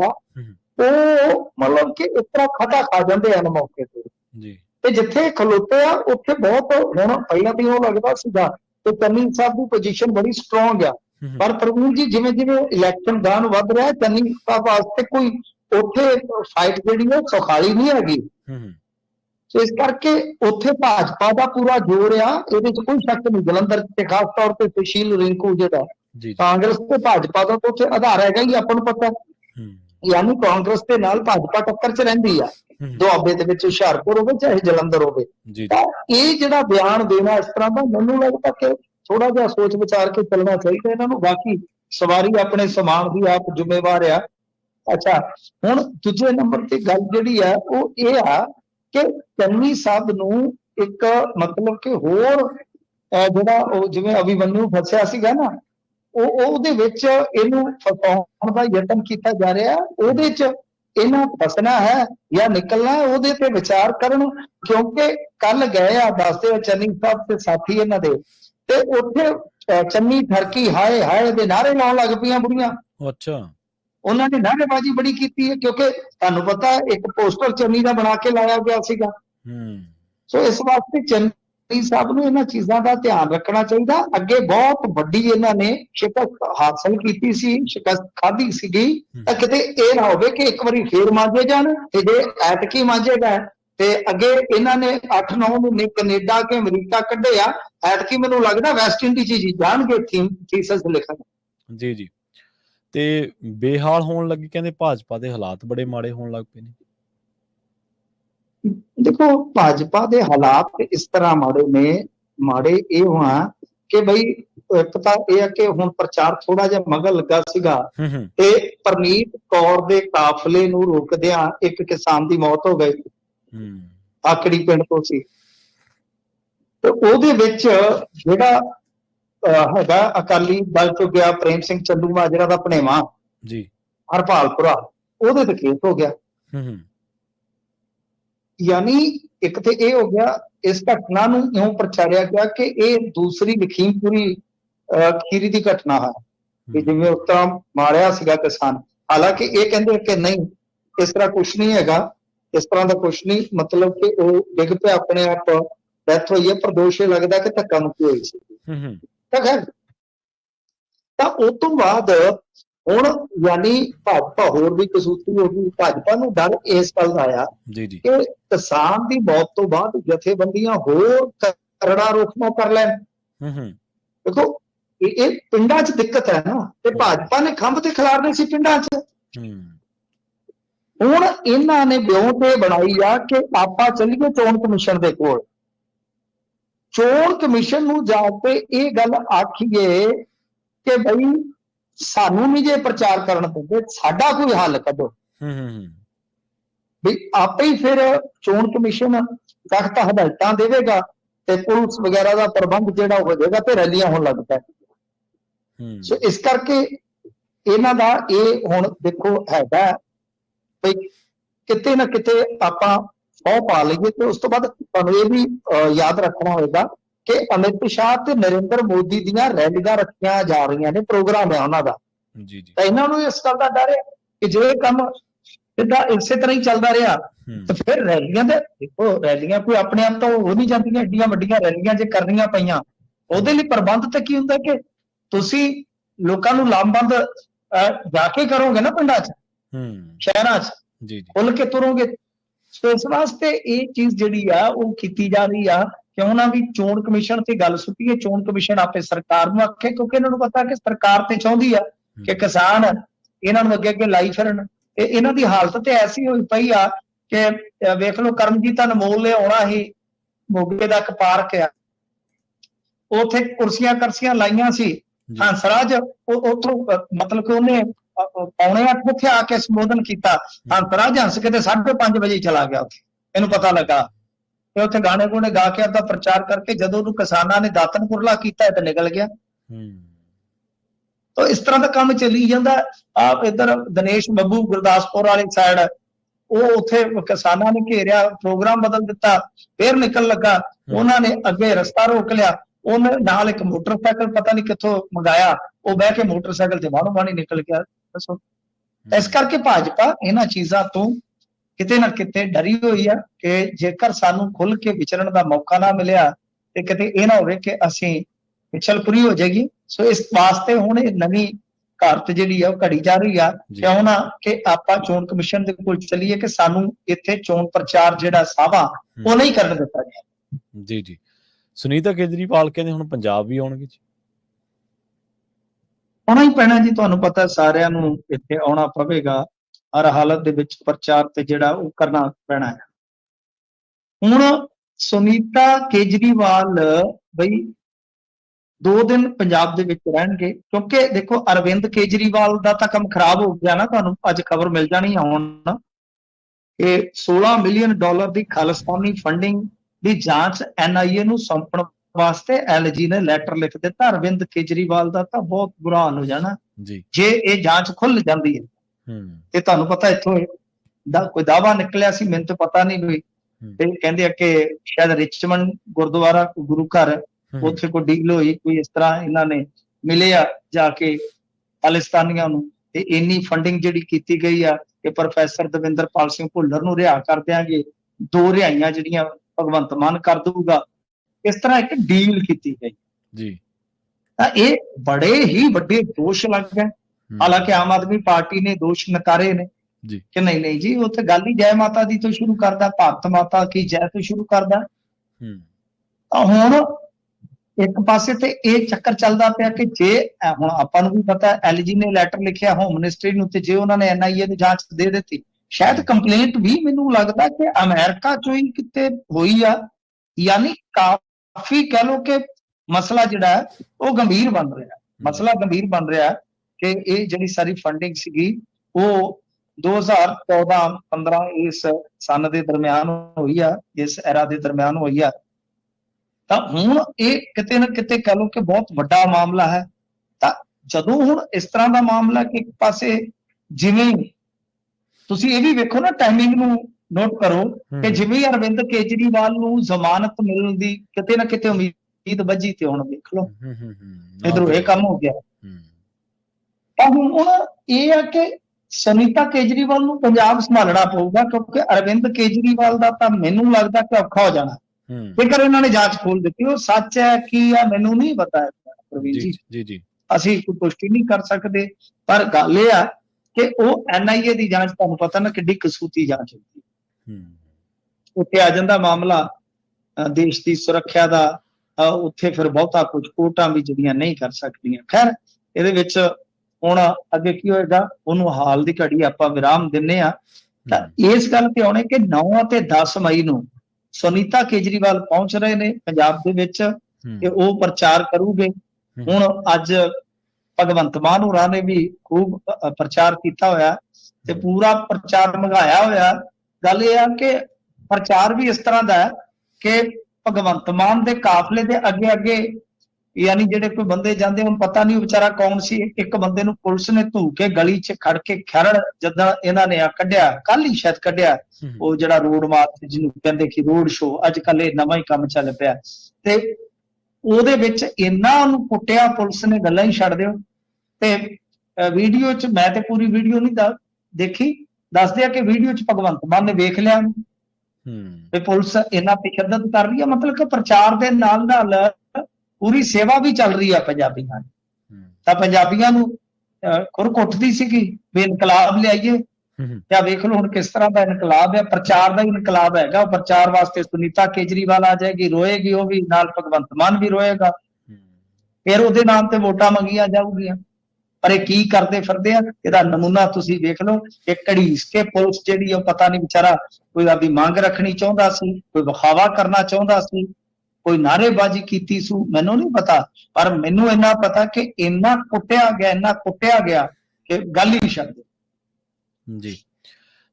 ਉਹ ਮਤਲਬ ਕਿ ਇਸ ਤਰ੍ਹਾਂ ਖਟਾ ਖਾ ਜਾਂਦੇ ਆ ਨਾ ਮੌਕੇ ਤੇ। ਜੀ। ਤੇ ਜਿੱਥੇ ਖਲੋਤੇ ਆ ਉੱਥੇ ਬਹੁਤ ਹੁਣ ਪਹਿਲਾਂ ਵੀ ਉਹ ਲੱਗਦਾ ਸੀਗਾ ਤੇ ਚੰਨੀ ਸਾਹਿਬ ਦੀ ਪੋਜੀਸ਼ਨ ਬੜੀ ਸਟਰੋਂਗ ਆ। ਪਰ ਪ੍ਰਵੀਨ ਜੀ ਜਿਵੇਂ ਜਿਵੇਂ ਇਲੈਕਸ਼ਨ ਗਾਨ ਵੱਧ ਰਿਹਾ ਚੰਨੀ ਸਾਹਿਬ ਵਾਸਤੇ ਕੋਈ ਉੱਥੇ ਫਾਈਟ ਜਿਹੜੀ ਉਹ ਸੌਖਾਲੀ ਨਹੀਂ ਹੈਗੀ। ਸੋ ਇਸ ਕਰਕੇ ਉੱਥੇ ਭਾਜਪਾ ਦਾ ਪੂਰਾ ਜ਼ੋਰ ਆ ਇਹਦੇ 'ਚ ਕੋਈ ਸ਼ੱਕ ਨਹੀਂ ਜਲੰਧਰ ਤੇ ਖਾਸ ਤੌਰ ਤੇ ਸੁਸ਼ੀਲ ਰਿੰਕੂ ਜਿਹੜਾ ਕਾਂਗਰਸ ਤੇ ਭਾਜਪਾ ਦਾ ਤਾਂ ਉੱਥੇ ਆਧਾਰ ਹੈਗਾ ਹੀ ਆਪਾਂ ਨੂੰ ਪਤਾ। ਯਾਨੀ ਕਾਂਗਰਸ ਦੇ ਨਾਲ ਭਾਜਪਾ ਟੱਕਰ 'ਚ ਰਹਿੰਦੀ ਆ ਦੁਆਬੇ ਦੇ ਵਿੱਚ ਹੁਸ਼ਿਆਰਪੁਰ ਹੋਵੇ ਚਾਹੇ ਜਲੰਧਰ ਹੋਵੇ। ਤਾਂ ਇਹ ਜਿਹੜਾ ਬਿਆਨ ਦੇਣਾ ਇਸ ਤਰ੍ਹਾਂ ਦਾ ਮੈਨੂੰ ਲੱਗਦਾ ਕਿ ਥੋੜਾ ਜਿਹਾ ਸੋਚ ਵਿਚਾਰ ਕੇ ਚੱਲਣਾ ਚਾਹੀਦਾ ਇਹਨਾਂ ਨੂੰ ਬਾਕੀ ਸਵਾਰੀ ਆਪਣੇ ਸਮਾਨ ਦੀ ਆਪ ਜ਼ਿੰਮੇਵਾਰ ਆ। ਅੱਛਾ ਹੁਣ ਦੂਜੇ ਨੰਬਰ ਤੇ ਗੱਲ ਜਿਹੜੀ ਆ ਉਹ ਇਹ ਆ ਕਿ ਚੰਨੀ ਸਾਹਿਬ ਨੂੰ ਇੱਕ ਮਤਲਬ ਕਿ ਹੋਰ ਜਿਹੜਾ ਉਹ ਜਿਵੇਂ ਅਭਿਮਨੂ ਫਸਿਆ ਸੀਗਾ ਨਾ ਉਹ ਉਹ ਉਹਦੇ ਵਿੱਚ ਇਹਨੂੰ ਫਸਾਉਣ ਦਾ ਯਤਨ ਕੀਤਾ ਜਾ ਰਿਹਾ। ਉਹਦੇ 'ਚ ਇਹਨਾਂ ਫਸਣਾ ਹੈ ਜਾਂ ਨਿਕਲਣਾ ਹੈ ਉਹਦੇ ਤੇ ਵਿਚਾਰ ਕਰਨ ਕਿਉਂਕਿ ਕੱਲ ਗਏ ਆ ਦੱਸਦੇ ਆ ਚੰਨੀ ਸਾਹਿਬ ਤੇ ਸਾਥੀ ਇਹਨਾਂ ਦੇ। ਤੇ ਉੱਥੇ ਚੰਨੀ ਠਰਕੀ ਹਾਏ ਹਾਏ ਦੇ ਨਾਰੇ ਲਾਉਣ ਲੱਗ ਪਈਆਂ ਬੁੜੀਆਂ। ਅੱਛਾ। ਉਹਨਾਂ ਨੇ ਨਾਅਰੇਬਾਜ਼ੀ ਬੜੀ ਕੀਤੀ ਹੈ ਕਿਉਂਕਿ ਤੁਹਾਨੂੰ ਪਤਾ ਇੱਕ ਪੋਸਟਰ ਚੰਨੀ ਦਾ ਬਣਾ ਕੇ ਲਾਇਆ ਗਿਆ ਸੀਗਾ। ਸੋ ਇਸ ਵਾਸਤੇ ਚੰਨੀ ਸਾਹਿਬ ਨੂੰ ਇਹਨਾਂ ਚੀਜ਼ਾਂ ਦਾ ਧਿਆਨ ਰੱਖਣਾ ਚਾਹੀਦਾ। ਅੱਗੇ ਬਹੁਤ ਵੱਡੀ ਇਹਨਾਂ ਨੇ ਸ਼ਿਕਸਤ ਹਾਸਲ ਕੀਤੀ ਸੀ ਸ਼ਿਕਸਤ ਖਾਧੀ ਸੀਗੀ। ਤਾਂ ਕਿਤੇ ਇਹ ਨਾ ਹੋਵੇ ਕਿ ਇੱਕ ਵਾਰੀ ਫੇਰ ਮਾਂਜੇ ਜਾਣ ਤੇ ਜੇ ਐਤਕੀ ਮਾਂਜੇਗਾ ਤੇ ਅੱਗੇ ਇਹਨਾਂ ਨੇ 8-9 ਮਹੀਨੇ ਕੈਨੇਡਾ ਕੇ ਅਮਰੀਕਾ ਕੱਢਿਆ ਐਤਕੀ ਮੈਨੂੰ ਲੱਗਦਾ ਵੈਸਟ ਇੰਡੀਜ਼ ਜੀ ਜਾਣਗੇ ਥੀਮ ਥੀਸਸ ਲਿਖਣ। ਜੀ ਜੀ। ਤੇ ਬੇਹਾਲ ਹੋਣ ਲੱਗੇ ਕਹਿੰਦੇ ਭਾਜਪਾ ਦੇ ਹਾਲਾਤ ਬੜੇ ਮਾੜੇ ਹੋਣ ਲੱਗ ਪਏ ਨੇ। ਦੇਖੋ ਭਾਜਪਾ ਦੇ ਹਾਲਾਤ ਇਸ ਤਰ੍ਹਾਂ ਮਾੜੇ ਨੇ ਮਾੜੇ ਇਹ ਹੋਆ ਕਿ ਬਈ ਇੱਕ ਤਾਂ ਇਹ ਹੈ ਕਿ ਹੁਣ ਪ੍ਰਚਾਰ ਥੋੜਾ ਜਿਹਾ ਮਗਲ ਲੱਗਾ ਸੀਗਾ ਤੇ ਪਰਨੀਤ ਕੌਰ ਦੇ ਕਾਫਲੇ ਨੂੰ ਰੋਕਦਿਆਂ ਇੱਕ ਕਿਸਾਨ ਦੀ ਮੌਤ ਹੋ ਗਈ। ਆਕੜੀ ਪਿੰਡ ਤੋਂ ਸੀ। ਤੇ ਉਹਦੇ ਵਿੱਚ ਜਿਹੜਾ ਹੈਗਾ ਅਕਾਲੀ ਦਲ ਤੋਂ ਗਿਆ ਪ੍ਰੇਮ ਸਿੰਘ ਚੰਦੂ ਮਾਜਰਾ ਦਾ ਭਣੇਵਾ ਜੀ। ਹਰਪਾਲਪੁਰਾ ਉਹਦੇ ਤੇ ਕੇਸ ਹੋ ਗਿਆ। ਹੂੰ ਹੂੰ। ਯਾਨੀ ਇੱਕ ਤੇ ਇਹ ਹੋ ਗਿਆ ਇਸ ਘਟਨਾ ਨੂੰ ਇਉਂ ਪ੍ਰਚਾਰਿਆ ਗਿਆ ਕਿ ਇਹ ਦੂਸਰੀ ਲਖੀਮਪੁਰੀ ਖੀਰੀ ਦੀ ਘਟਨਾ ਹੈ। ਕਿ ਜਿਵੇਂ ਉਸ ਤਰ੍ਹਾਂ ਮਾਰਿਆ ਸੀਗਾ ਕਿਸਾਨ। ਹਾਲਾਂਕਿ ਇਹ ਕਹਿੰਦੇ ਕਿ ਨਹੀਂ ਇਸ ਤਰ੍ਹਾਂ ਕੁਝ ਨਹੀਂ ਹੈਗਾ। ਇਸ ਤਰ੍ਹਾਂ ਦਾ ਕੁਝ ਨਹੀਂ ਮਤਲਬ ਕਿ ਉਹ ਡਿੱਗ ਪਿਆ ਆਪਣੇ ਆਪ ਡੈਥ ਹੋਈ ਹੈ ਪਰ ਦੋਸ਼ ਇਹ ਲੱਗਦਾ ਕਿ ਧੱਕਾ ਮੁੱਕੀ ਹੋਈ ਸੀ। ਹੂੰ ਹੂੰ। ਤਾਂ ਖੈਰ ਤਾਂ ਉਸ ਤੋਂ ਬਾਅਦ ਹੁਣ ਯਾਨੀ ਭਾਜਪਾ ਹੋਰ ਵੀ ਕਸੂਤੀ ਹੋ ਗਈ ਭਾਜਪਾ ਨੂੰ ਡਰ ਇਸ ਗੱਲ ਦਾ ਆਇਆ ਜੀ ਜੀ। ਕਿ ਕਿਸਾਨ ਦੀ ਮੌਤ ਤੋਂ ਬਾਅਦ ਜਥੇਬੰਦੀਆਂ ਹੋਰ ਕਰੜਾ ਰੋਕਮਾ ਕਰ ਲੈਣ। ਹੂੰ ਹੂੰ। ਦੇਖੋ ਇਹ ਇਹ ਪਿੰਡਾਂ 'ਚ ਦਿੱਕਤ ਹੈ ਨਾ ਤੇ ਭਾਜਪਾ ਨੇ ਖੰਭ ਤੇ ਖਿਲਾਰਨੇ ਸੀ ਪਿੰਡਾਂ 'ਚ। ਹੂੰ। ਹੁਣ ਇਹਨਾਂ ਨੇ ਵਿਉਂ ਤੇ ਬਣਾਈ ਆ ਕਿ ਆਪਾਂ ਚੱਲੀਏ ਚੋਣ ਕਮਿਸ਼ਨ ਦੇ ਕੋਲ। ਚੋਣ ਕਮਿਸ਼ਨ ਨੂੰ ਜਾ ਕੇ ਇਹ ਗੱਲ ਆਖੀਏ ਕਿ ਭਈ ਸਾਨੂੰ ਨਹੀਂ ਜੇ ਪ੍ਰਚਾਰ ਕਰਨ ਦਿੰਦੇ ਸਾਡਾ ਕੋਈ ਹੱਲ ਕੱਢੋ। ਹੂੰ ਹੂੰ ਵੀ ਆਪੇ ਹੀ ਫਿਰ ਚੋਣ ਕਮਿਸ਼ਨ ਸਖਤ ਹਦਾਇਤਾਂ ਦੇਵੇਗਾ ਤੇ ਪੁਲਿਸ ਵਗੈਰਾ ਦਾ ਪ੍ਰਬੰਧ ਜਿਹੜਾ ਹੋ ਜਾਏਗਾ ਤੇ ਰੈਲੀਆਂ ਹੋਣ ਲੱਗ ਪੈ ਹੂੰ। ਸੋ ਇਸ ਕਰਕੇ ਇਹਨਾਂ ਦਾ ਇਹ ਹੁਣ ਦੇਖੋ ਹੈਗਾ ਵੀ ਕਿਤੇ ਨਾ ਕਿਤੇ ਆਪਾਂ ਸਹੁੰ ਪਾ ਲਈਏ ਤੇ ਉਸ ਤੋਂ ਬਾਅਦ ਤੁਹਾਨੂੰ ਇਹ ਵੀ ਯਾਦ ਰੱਖਣਾ ਹੋਵੇਗਾ ਕਿ ਅਮਿਤ ਸ਼ਾਹ ਤੇ ਨਰਿੰਦਰ ਮੋਦੀ ਦੀਆਂ ਰੈਲੀਆਂ ਰੱਖੀਆਂ ਜਾ ਰਹੀਆਂ ਨੇ ਪ੍ਰੋਗਰਾਮ ਹੈ ਉਹਨਾਂ ਦਾ। ਜੀ ਜੀ। ਤਾਂ ਇਹਨਾਂ ਨੂੰ ਇਸ ਗੱਲ ਦਾ ਡਰ ਹੈ ਕਿ ਜੇ ਇਹ ਕੰਮ ਸਿੱਧਾ ਇਸੇ ਤਰ੍ਹਾਂ ਹੀ ਚੱਲਦਾ ਰਿਹਾ ਤੇ ਫਿਰ ਰੈਲੀਆਂ ਦੇ ਦੇਖੋ ਰੈਲੀਆਂ ਕੋਈ ਆਪਣੇ ਆਪ ਤਾਂ ਹੋ ਨਹੀਂ ਜਾਂਦੀਆਂ ਏਡੀਆਂ ਵੱਡੀਆਂ ਰੈਲੀਆਂ ਜੇ ਕਰਨੀਆਂ ਪਈਆਂ। ਉਹਦੇ ਲਈ ਪ੍ਰਬੰਧ ਤਾਂ ਕੀ ਹੁੰਦਾ ਕਿ ਤੁਸੀਂ ਲੋਕਾਂ ਨੂੰ ਲਾਮਬੰਦ ਜਾ ਕੇ ਕਰੋਗੇ ਨਾ ਪਿੰਡਾਂ 'ਚ ਹੂੰ। ਸ਼ਹਿਰਾਂ 'ਚ ਜੀ ਜੀ। ਖੁੱਲ ਕੇ ਤੁਰੋਗੇ। ਸੋ ਇਸ ਵਾਸਤੇ ਇਹ ਚੀਜ਼ ਜਿਹੜੀ ਆ ਉਹ ਕੀਤੀ ਜਾ ਰਹੀ ਆ ਕਿਉਂ ਨਾ ਵੀ ਚੋਣ ਕਮਿਸ਼ਨ ਤੇ ਗੱਲ ਸੁੱਟੀਏ ਚੋਣ ਕਮਿਸ਼ਨ ਆਪੇ ਸਰਕਾਰ ਨੂੰ ਆਖੇ ਕਿਉਂਕਿ ਇਹਨਾਂ ਨੂੰ ਪਤਾ ਕਿ ਸਰਕਾਰ ਤੇ ਚਾਹੁੰਦੀ ਆ ਕਿ ਕਿਸਾਨ ਇਹਨਾਂ ਨੂੰ ਅੱਗੇ ਅੱਗੇ ਲਾਈ ਫਿਰਨ। ਤੇ ਇਹਨਾਂ ਦੀ ਹਾਲਤ ਤੇ ਐਸੀ ਹੋਈ ਪਈ ਆ ਕਿ ਵੇਖ ਲਓ ਕਰਮਜੀਤ ਅਨਮੋਲ ਨੇ ਆਉਣਾ ਹੀ ਮੋਗੇ ਦਾ ਇੱਕ ਪਾਰਕ ਆ। ਉਥੇ ਕੁਰਸੀਆਂ ਕਰਸੀਆਂ ਲਾਈਆਂ ਸੀ। ਹੰਸਰਾਜ ਉਹ ਉਥੋਂ ਮਤਲਬ ਕਿ ਉਹਨੇ ਪੌਣੇ ਅੱਠ ਉੱਥੇ ਆ ਕੇ ਸੰਬੋਧਨ ਕੀਤਾ। ਹੰਸਰਾਜ ਹੰਸ ਕੇ ਤੇ 5:30 ਵਜੇ ਚਲਾ ਗਿਆ ਉੱਥੇ। ਇਹਨੂੰ ਪਤਾ ਲੱਗਾ। ਤੇ ਉੱਥੇ ਗਾਣੇ ਗੂਣੇ ਗਾ ਕੇ ਆਪਦਾ ਪ੍ਰਚਾਰ ਕਰਕੇ ਜਦੋਂ ਉਹਨੂੰ ਕਿਸਾਨਾਂ ਨੇ ਦਾਤਨ ਕੁਰਲਾ ਕੀਤਾ ਤੇ ਨਿਕਲ ਗਿਆ। ਹੂੰ। ਤਾਂ ਇਸ ਤਰ੍ਹਾਂ ਦਾ ਕੰਮ ਚੱਲੀ ਜਾਂਦਾ। ਆਪ ਇਧਰ ਦਿਨੇਸ਼ ਬੱਬੂ ਗੁਰਦਾਸਪੁਰ ਵਾਲੀ ਸਾਈਡ ਉਹ ਉੱਥੇ ਕਿਸਾਨਾਂ ਨੇ ਘੇਰਿਆ ਪ੍ਰੋਗਰਾਮ ਬਦਲ ਦਿੱਤਾ ਫੇਰ ਨਿਕਲ ਲੱਗਾ। ਉਹਨਾਂ ਨੇ ਅੱਗੇ ਰਸਤਾ ਰੋਕ ਲਿਆ। ਉਹਨੇ ਨਾਲ ਇੱਕ ਮੋਟਰਸਾਈਕਲ ਪਤਾ ਨਹੀਂ ਕਿੱਥੋਂ ਮੰਗਾਇਆ। ਉਹ ਬਹਿ ਕੇ ਮੋਟਰਸਾਈਕਲ ਤੇ ਬਾਹਰੋਂ ਬਾਣੀ ਨਿਕਲ ਗਿਆ। ਦੱਸੋ। ਇਸ ਕਰਕੇ ਭਾਜਪਾ ਇਹਨਾਂ ਚੀਜ਼ਾਂ ਤੋਂ ਕਿਤੇ ਨਾ ਕਿਤੇ ਡਰੀ ਹੋਈ ਆ ਕਿ ਜੇਕਰ ਸਾਨੂੰ ਖੁੱਲ ਕੇ ਵਿਚਰਨ ਦਾ ਮੌਕਾ ਨਾ ਮਿਲਿਆ ਤੇ ਕਿਤੇ ਇਹ ਨਾ ਹੋਵੇ ਕਿ ਅਸੀਂ ਵਿਚਲਪੁਰੀ ਹੋ ਜਾਏਗੀ ਸੋ ਇਸ ਵਾਸਤੇ ਹੁਣ ਇਹ ਨਵੀਂ ਘਾਰਤ ਜਿਹੜੀ ਆ ਉਹ ਘੜੀ ਜਾ ਰਹੀ ਆ। ਕਿਉਂ ਨਾ ਕਿ ਆਪਾਂ ਚੋਣ ਕਮਿਸ਼ਨ ਦੇ ਕੋਲ ਚੱਲੀਏ ਕਿ ਸਾਨੂੰ ਇੱਥੇ ਚੋਣ ਪ੍ਰਚਾਰ ਜਿਹੜਾ ਸਾਵਾ ਉਹ ਨਹੀਂ ਕਰਨ ਦਿੱਤਾ ਗਿਆ ਜੀ ਜੀ। ਸੁਨੀਤਾ ਕੇਜਰੀਵਾਲ ਕਹਿੰਦੇ ਹੁਣ ਪੰਜਾਬ ਵੀ ਆਉਣਗੇ ਜੀ। ਆਉਣਾ ਹੀ ਪੈਣਾ ਜੀ ਤੁਹਾਨੂੰ ਪਤਾ ਸਾਰਿਆਂ ਨੂੰ ਇੱਥੇ ਆਉਣਾ ਪਵੇਗਾ। ਹਰ ਹਾਲਤ ਦੇ ਵਿੱਚ ਪ੍ਰਚਾਰ ਤੇ ਜਿਹੜਾ ਉਹ ਕਰਨਾ ਪੈਣਾ ਹੈ। ਹੁਣ ਸੁਨੀਤਾ ਕੇਜਰੀਵਾਲ ਬਈ ਦੋ ਦਿਨ ਪੰਜਾਬ ਦੇ ਵਿੱਚ ਰਹਿਣਗੇ ਕਿਉਂਕਿ ਦੇਖੋ ਅਰਵਿੰਦ ਕੇਜਰੀਵਾਲ ਦਾ ਤਾਂ ਕੰਮ ਖਰਾਬ ਹੋ ਗਿਆ ਨਾ ਤੁਹਾਨੂੰ ਅੱਜ ਖਬਰ ਮਿਲ ਜਾਣੀ ਆ ਹੁਣ। ਕਿ 16 ਮਿਲੀਅਨ ਡਾਲਰ ਦੀ ਖਾਲਿਸਤਾਨੀ ਫੰਡਿੰਗ ਦੀ ਜਾਂਚ ਐਨਆਈਏ ਨੂੰ ਸੌਂਪਣ ਵਾਸਤੇ ਐਲਜੀ ਨੇ ਲੈਟਰ ਲਿਖ ਦਿੱਤਾ। ਅਰਵਿੰਦ ਕੇਜਰੀਵਾਲ ਦਾ ਤਾਂ ਬਹੁਤ ਬੁਰਾ ਹਾਲ ਹੋ ਜਾਣਾ। ਜੀ। ਜੇ ਇਹ ਜਾਂਚ ਖੁੱਲ ਜਾਂਦੀ ਹੈ ਹੂੰ ਤੇ ਤੁਹਾਨੂੰ ਪਤਾ ਇੱਥੋਂ ਦਾ ਕੋਈ ਦਾਵਾ ਨਿਕਲਿਆ ਸੀ ਮੈਨੂੰ ਤਾਂ ਪਤਾ ਨਹੀਂ ਹੂੰ। ਤੇ ਕਹਿੰਦੇ ਆ ਕਿ ਸ਼ਾਇਦ ਰਿਚਮੰਡ ਗੁਰਦੁਆਰਾ ਕੋਈ ਗੁਰੂ ਘਰ ਉੱਥੇ ਕੋਈ ਡੀਲ ਹੋਈ ਕੋਈ ਇਸ ਤਰ੍ਹਾਂ ਇਹਨਾਂ ਨੇ ਮਿਲੇ ਆ ਜਾ ਕੇ ਖਾਲਿਸਤਾਨੀਆਂ ਨੂੰ। ਤੇ ਇੰਨੀ ਫੰਡਿੰਗ ਜਿਹੜੀ ਕੀਤੀ ਗਈ ਆ ਕਿ ਪ੍ਰੋਫੈਸਰ ਦਵਿੰਦਰਪਾਲ ਸਿੰਘ ਭੁੱਲਰ ਨੂੰ ਰਿਹਾ ਕਰ ਦਿਆਂਗੇ। ਦੋ ਰਿਹਾਈਆਂ ਜਿਹੜੀਆਂ ਭਗਵੰਤ ਮਾਨ ਕਰ ਦਊਗਾ। ਇਸ ਤਰ੍ਹਾਂ ਇੱਕ ਡੀਲ ਕੀਤੀ ਗਈ। ਜੀ। ਤਾਂ ਇਹ ਬੜੇ ਹੀ ਵੱਡੇ ਦੋਸ਼ ਲੱਗ ਗਏ। ਹਾਲਾਂਕਿ ਆਮ ਆਦਮੀ ਪਾਰਟੀ ਨੇ ਦੋਸ਼ ਨਕਾਰੇ ਨੇ ਜੀ। ਕਿ ਨਹੀਂ ਨਹੀਂ ਜੀ ਉੱਥੇ ਗੱਲ ਹੀ ਜੈ ਮਾਤਾ ਦੀ ਤੋਂ ਸ਼ੁਰੂ ਕਰਦਾ ਭਾਰਤ ਮਾਤਾ ਕੀ ਜੈ ਤੋਂ ਸ਼ੁਰੂ ਕਰਦਾ। ਹਮ, ਤਾਂ ਹੁਣ ਇੱਕ ਪਾਸੇ ਤੇ ਇਹ ਚੱਕਰ ਚੱਲਦਾ ਪਿਆ ਕਿ ਜੇ ਹੁਣ ਆਪਾਂ ਨੂੰ ਵੀ ਪਤਾ ਐਲਜੀ ਨੇ ਲੈਟਰ ਲਿਖਿਆ ਹੋਮ ਮਿਨਿਸਟਰੀ ਨੂੰ ਤੇ ਜੇ ਉਹਨਾਂ ਨੇ ਐਨਆਈਏ ਨੂੰ ਜਾਂਚ ਦੇ ਦਿੱਤੀ ਸ਼ਾਇਦ ਕੰਪਲੇਂਟ ਵੀ ਮੈਨੂੰ ਲੱਗਦਾ ਕਿ ਅਮਰੀਕਾ ਚੋਂ ਹੀ ਕਿਤੇ ਹੋਈ ਆ। ਯਾਨੀ ਕਾਫੀ ਕਹਿ ਲੋ ਕਿ ਮਸਲਾ ਜਿਹੜਾ ਹੈ ਉਹ ਗੰਭੀਰ ਬਣ ਰਿਹਾ। ਮਸਲਾ ਗੰਭੀਰ ਬਣ ਰਿਹਾ। ਹੈ ਕਿ ਇਹ ਜਿਹੜੀ ਸਾਰੀ ਫੰਡਿੰਗ ਸੀਗੀ ਉਹ 2014 15 ਇਸ ਸਨ ਦੇ ਦਰਮਿਆਨ ਹੋਈ ਆ ਇਸ ਐਰਾ ਦੇ ਦਰਮਿਆਨ ਹੋਈ ਆ। ਤਾਂ ਹੁਣ ਇਹ ਕਿਤੇ ਨਾ ਕਿਤੇ ਕਹ ਲੋ ਕਿ ਬਹੁਤ ਵੱਡਾ ਮਾਮਲਾ ਹੈ। ਤਾਂ ਜਦੋਂ ਹੁਣ ਇਸ ਤਰ੍ਹਾਂ ਦਾ ਮਾਮਲਾ ਕਿ ਇੱਕ ਪਾਸੇ ਜਿਵੇਂ ਤੁਸੀਂ ਇਹ ਵੀ ਵੇਖੋ ਨਾ ਟਾਈਮਿੰਗ ਨੂੰ ਨੋਟ ਕਰੋ ਕਿ ਜਿਵੇਂ ਅਰਵਿੰਦ ਕੇਜਰੀਵਾਲ ਨੂੰ ਜ਼ਮਾਨਤ ਮਿਲਣ ਦੀ ਕਿਤੇ ਨਾ ਕਿਤੇ ਉਮੀਦ ਵੱਜੀ ਤੇ ਹੁਣ ਦੇਖ ਲਓ। ਇਧਰੋਂ ਇਹ ਕੰਮ ਹੋ ਗਿਆ। ਤਾਂ ਹੁਣ ਇਹ ਆ ਕਿ ਸੁਨੀਤਾ ਕੇਜਰੀਵਾਲ ਨੂੰ ਪੰਜਾਬ ਸੰਭਾਲਣਾ ਪਊਗਾ ਕਿਉਂਕਿ ਅਰਵਿੰਦ ਕੇਜਰੀਵਾਲ ਦਾ ਤਾਂ ਮੈਨੂੰ ਲੱਗਦਾ ਕਿ ਔਖਾ ਹੋ ਜਾਣਾ। ਜੇਕਰ ਇਹਨਾਂ ਨੇ ਜਾਂਚ ਖੋਲ ਦਿੱਤੀ ਉਹ ਸੱਚ ਹੈ ਕੀ ਆ ਮੈਨੂੰ ਨਹੀਂ ਪਤਾ ਪ੍ਰਵੀਨ ਜੀ ਜੀ। ਅਸੀਂ ਕੋਈ ਪੁਸ਼ਟੀ ਨਹੀਂ ਕਰ ਸਕਦੇ ਪਰ ਗੱਲ ਇਹ ਆ ਕਿ ਉਹ ਐਨਆਈਏ ਦੀ ਜਾਂਚ ਤੁਹਾਨੂੰ ਪਤਾ ਨਾ ਕਿੱਡੀ ਕਸੂਤੀ ਜਾਂਚ ਹੁੰਦੀ ਹੈ। ਉੱਥੇ ਆ ਜਾਂਦਾ ਮਾਮਲਾ ਦੇਸ਼ ਦੀ ਸੁਰੱਖਿਆ ਦਾ ਉੱਥੇ ਫਿਰ ਬਹੁਤਾ ਕੁਝ ਕੋਟਾਂ ਵੀ ਜਿਹੜੀਆਂ ਨਹੀਂ ਕਰ ਸਕਦੀਆਂ। ਖੈਰ ਇਹਦੇ ਵਿੱਚ ਹੁਣ ਅੱਗੇ ਕੀ ਹੋਏਗਾ? ਉਹਨੂੰ ਹਾਲ ਦੀ ਘੜੀ ਆਪਾਂ ਵਿਰਾਮ ਦਿੰਨੇ ਆ। ਤਾਂ ਇਸ ਗੱਲ ਤੇ ਆਉਣੇ ਕਿ 9 ਅਤੇ 10 ਮਈ ਨੂੰ ਸੁਨੀਤਾ ਕੇਜਰੀਵਾਲ ਪਹੁੰਚ ਰਹੇ ਨੇ ਪੰਜਾਬ ਦੇ ਵਿੱਚ ਤੇ ਉਹ ਪ੍ਰਚਾਰ ਕਰੂਗੇ। ਹੁਣ ਅੱਜ ਭਗਵੰਤ ਮਾਨ ਹੋਰਾਂ ਨੇ ਵੀ ਖੂਬ ਪ੍ਰਚਾਰ ਕੀਤਾ ਹੋਇਆ ਤੇ ਪੂਰਾ ਪ੍ਰਚਾਰ ਮੰਗਾਇਆ ਹੋਇਆ। ਗੱਲ ਇਹ ਆ ਕਿ ਪ੍ਰਚਾਰ ਵੀ ਇਸ ਤਰ੍ਹਾਂ ਦਾ ਹੈ ਕਿ ਭਗਵੰਤ ਮਾਨ ਦੇ ਕਾਫਲੇ ਦੇ ਅੱਗੇ ਅੱਗੇ ਯਾਨੀ ਜਿਹੜੇ ਕੋਈ ਬੰਦੇ ਜਾਂਦੇ ਹੁਣ ਪਤਾ ਨਹੀਂ ਉਹ ਵਿਚਾਰਾ ਕੌਣ ਸੀ ਇੱਕ ਬੰਦੇ ਨੂੰ ਪੁਲਿਸ ਨੇ ਧੂ ਕੇ ਗਲੀ 'ਚ ਖੜ ਕੇ ਖਰੜ ਜਦੋਂ ਇਹਨਾਂ ਨੇ ਆ ਕੱਢਿਆ ਕੱਲ ਹੀ ਸ਼ਾਇਦ ਕੱਢਿਆ ਉਹ ਜਿਹੜਾ ਰੋਡ ਮਾਰਚ ਜਿਹਨੂੰ ਕਹਿੰਦੇ ਕਿ ਰੋਡ ਸ਼ੋ ਅੱਜ ਕੱਲ ਇਹ ਨਵਾਂ ਹੀ ਕੰਮ ਚੱਲ ਪਿਆ। ਤੇ ਉਹਦੇ ਵਿੱਚ ਇੰਨਾ ਉਹਨੂੰ ਕੁੱਟਿਆ ਪੁਲਿਸ ਨੇ ਗੱਲਾਂ ਹੀ ਛੱਡ ਦਿਓ। ਤੇ ਵੀਡੀਓ 'ਚ ਮੈਂ ਤੇ ਪੂਰੀ ਵੀਡੀਓ ਨਹੀਂ ਦਾ ਦੇਖੀ ਦੱਸਦੇ ਆ ਕਿ ਵੀਡੀਓ 'ਚ ਭਗਵੰਤ ਮਾਨ ਨੇ ਵੇਖ ਲਿਆ। ਹਮ, ਵੀ ਪੁਲਿਸ ਇੰਨਾ ਤਸ਼ੱਦਦ ਕਰ ਰਹੀ ਹੈ ਮਤਲਬ ਕਿ ਪ੍ਰਚਾਰ ਦੇ ਨਾਲ ਨਾਲ ਪੂਰੀ ਸੇਵਾ ਵੀ ਚੱਲ ਰਹੀ ਆ ਪੰਜਾਬੀਆਂ ਦੀ। ਤਾਂ ਪੰਜਾਬੀਆਂ ਨੂੰ ਅਹ, ਖੁਰ ਕੁੱਟਦੀ ਸੀਗੀ ਵੀ ਇਨਕਲਾਬ ਲਿਆਈਏ। ਜਾਂ ਵੇਖ ਲਓ ਹੁਣ ਕਿਸ ਤਰ੍ਹਾਂ ਦਾ ਇਨਕਲਾਬ ਹੈ ਪ੍ਰਚਾਰ ਦਾ ਇਨਕਲਾਬ ਹੈਗਾ। ਉਹ ਪ੍ਰਚਾਰ ਵਾਸਤੇ ਸੁਨੀਤਾ ਕੇਜਰੀਵਾਲ ਆ ਜਾਏਗੀ ਰੋਏਗੀ ਉਹ ਵੀ ਨਾਲ ਭਗਵੰਤ ਮਾਨ ਵੀ ਰੋਏਗਾ। ਫਿਰ ਉਹਦੇ ਨਾਮ ਤੇ ਵੋਟਾਂ ਮੰਗੀਆਂ ਜਾਊਗੀਆਂ। ਪਰ ਇਹ ਕੀ ਕਰਦੇ ਫਿਰਦੇ ਆ? ਇਹਦਾ ਨਮੂਨਾ ਤੁਸੀਂ ਵੇਖ ਲਓ। ਕਿ ਘੜੀਸ ਕੇ ਪੁਲਿਸ ਜਿਹੜੀ ਉਹ ਪਤਾ ਨਹੀਂ ਵਿਚਾਰਾ ਕੋਈ ਆਪਦੀ ਮੰਗ ਰੱਖਣੀ ਚਾਹੁੰਦਾ ਸੀ ਕੋਈ ਵਿਖਾਵਾ ਕਰਨਾ ਚਾਹੁੰਦਾ ਸੀ। ਕੋਈ ਨਾਅਰੇਬਾਜ਼ੀ ਕੀਤੀ ਸੀ, ਮੈਨੂੰ ਨਹੀਂ ਪਤਾ, ਪਰ ਮੈਨੂੰ ਇੰਨਾ ਪਤਾ ਕਿ ਇੰਨਾ ਕੁੱਟਿਆ ਗਿਆ, ਇੰਨਾ ਕੁੱਟਿਆ ਗਿਆ ਕਿ ਗੱਲ ਹੀ ਛੱਡ ਜੀ।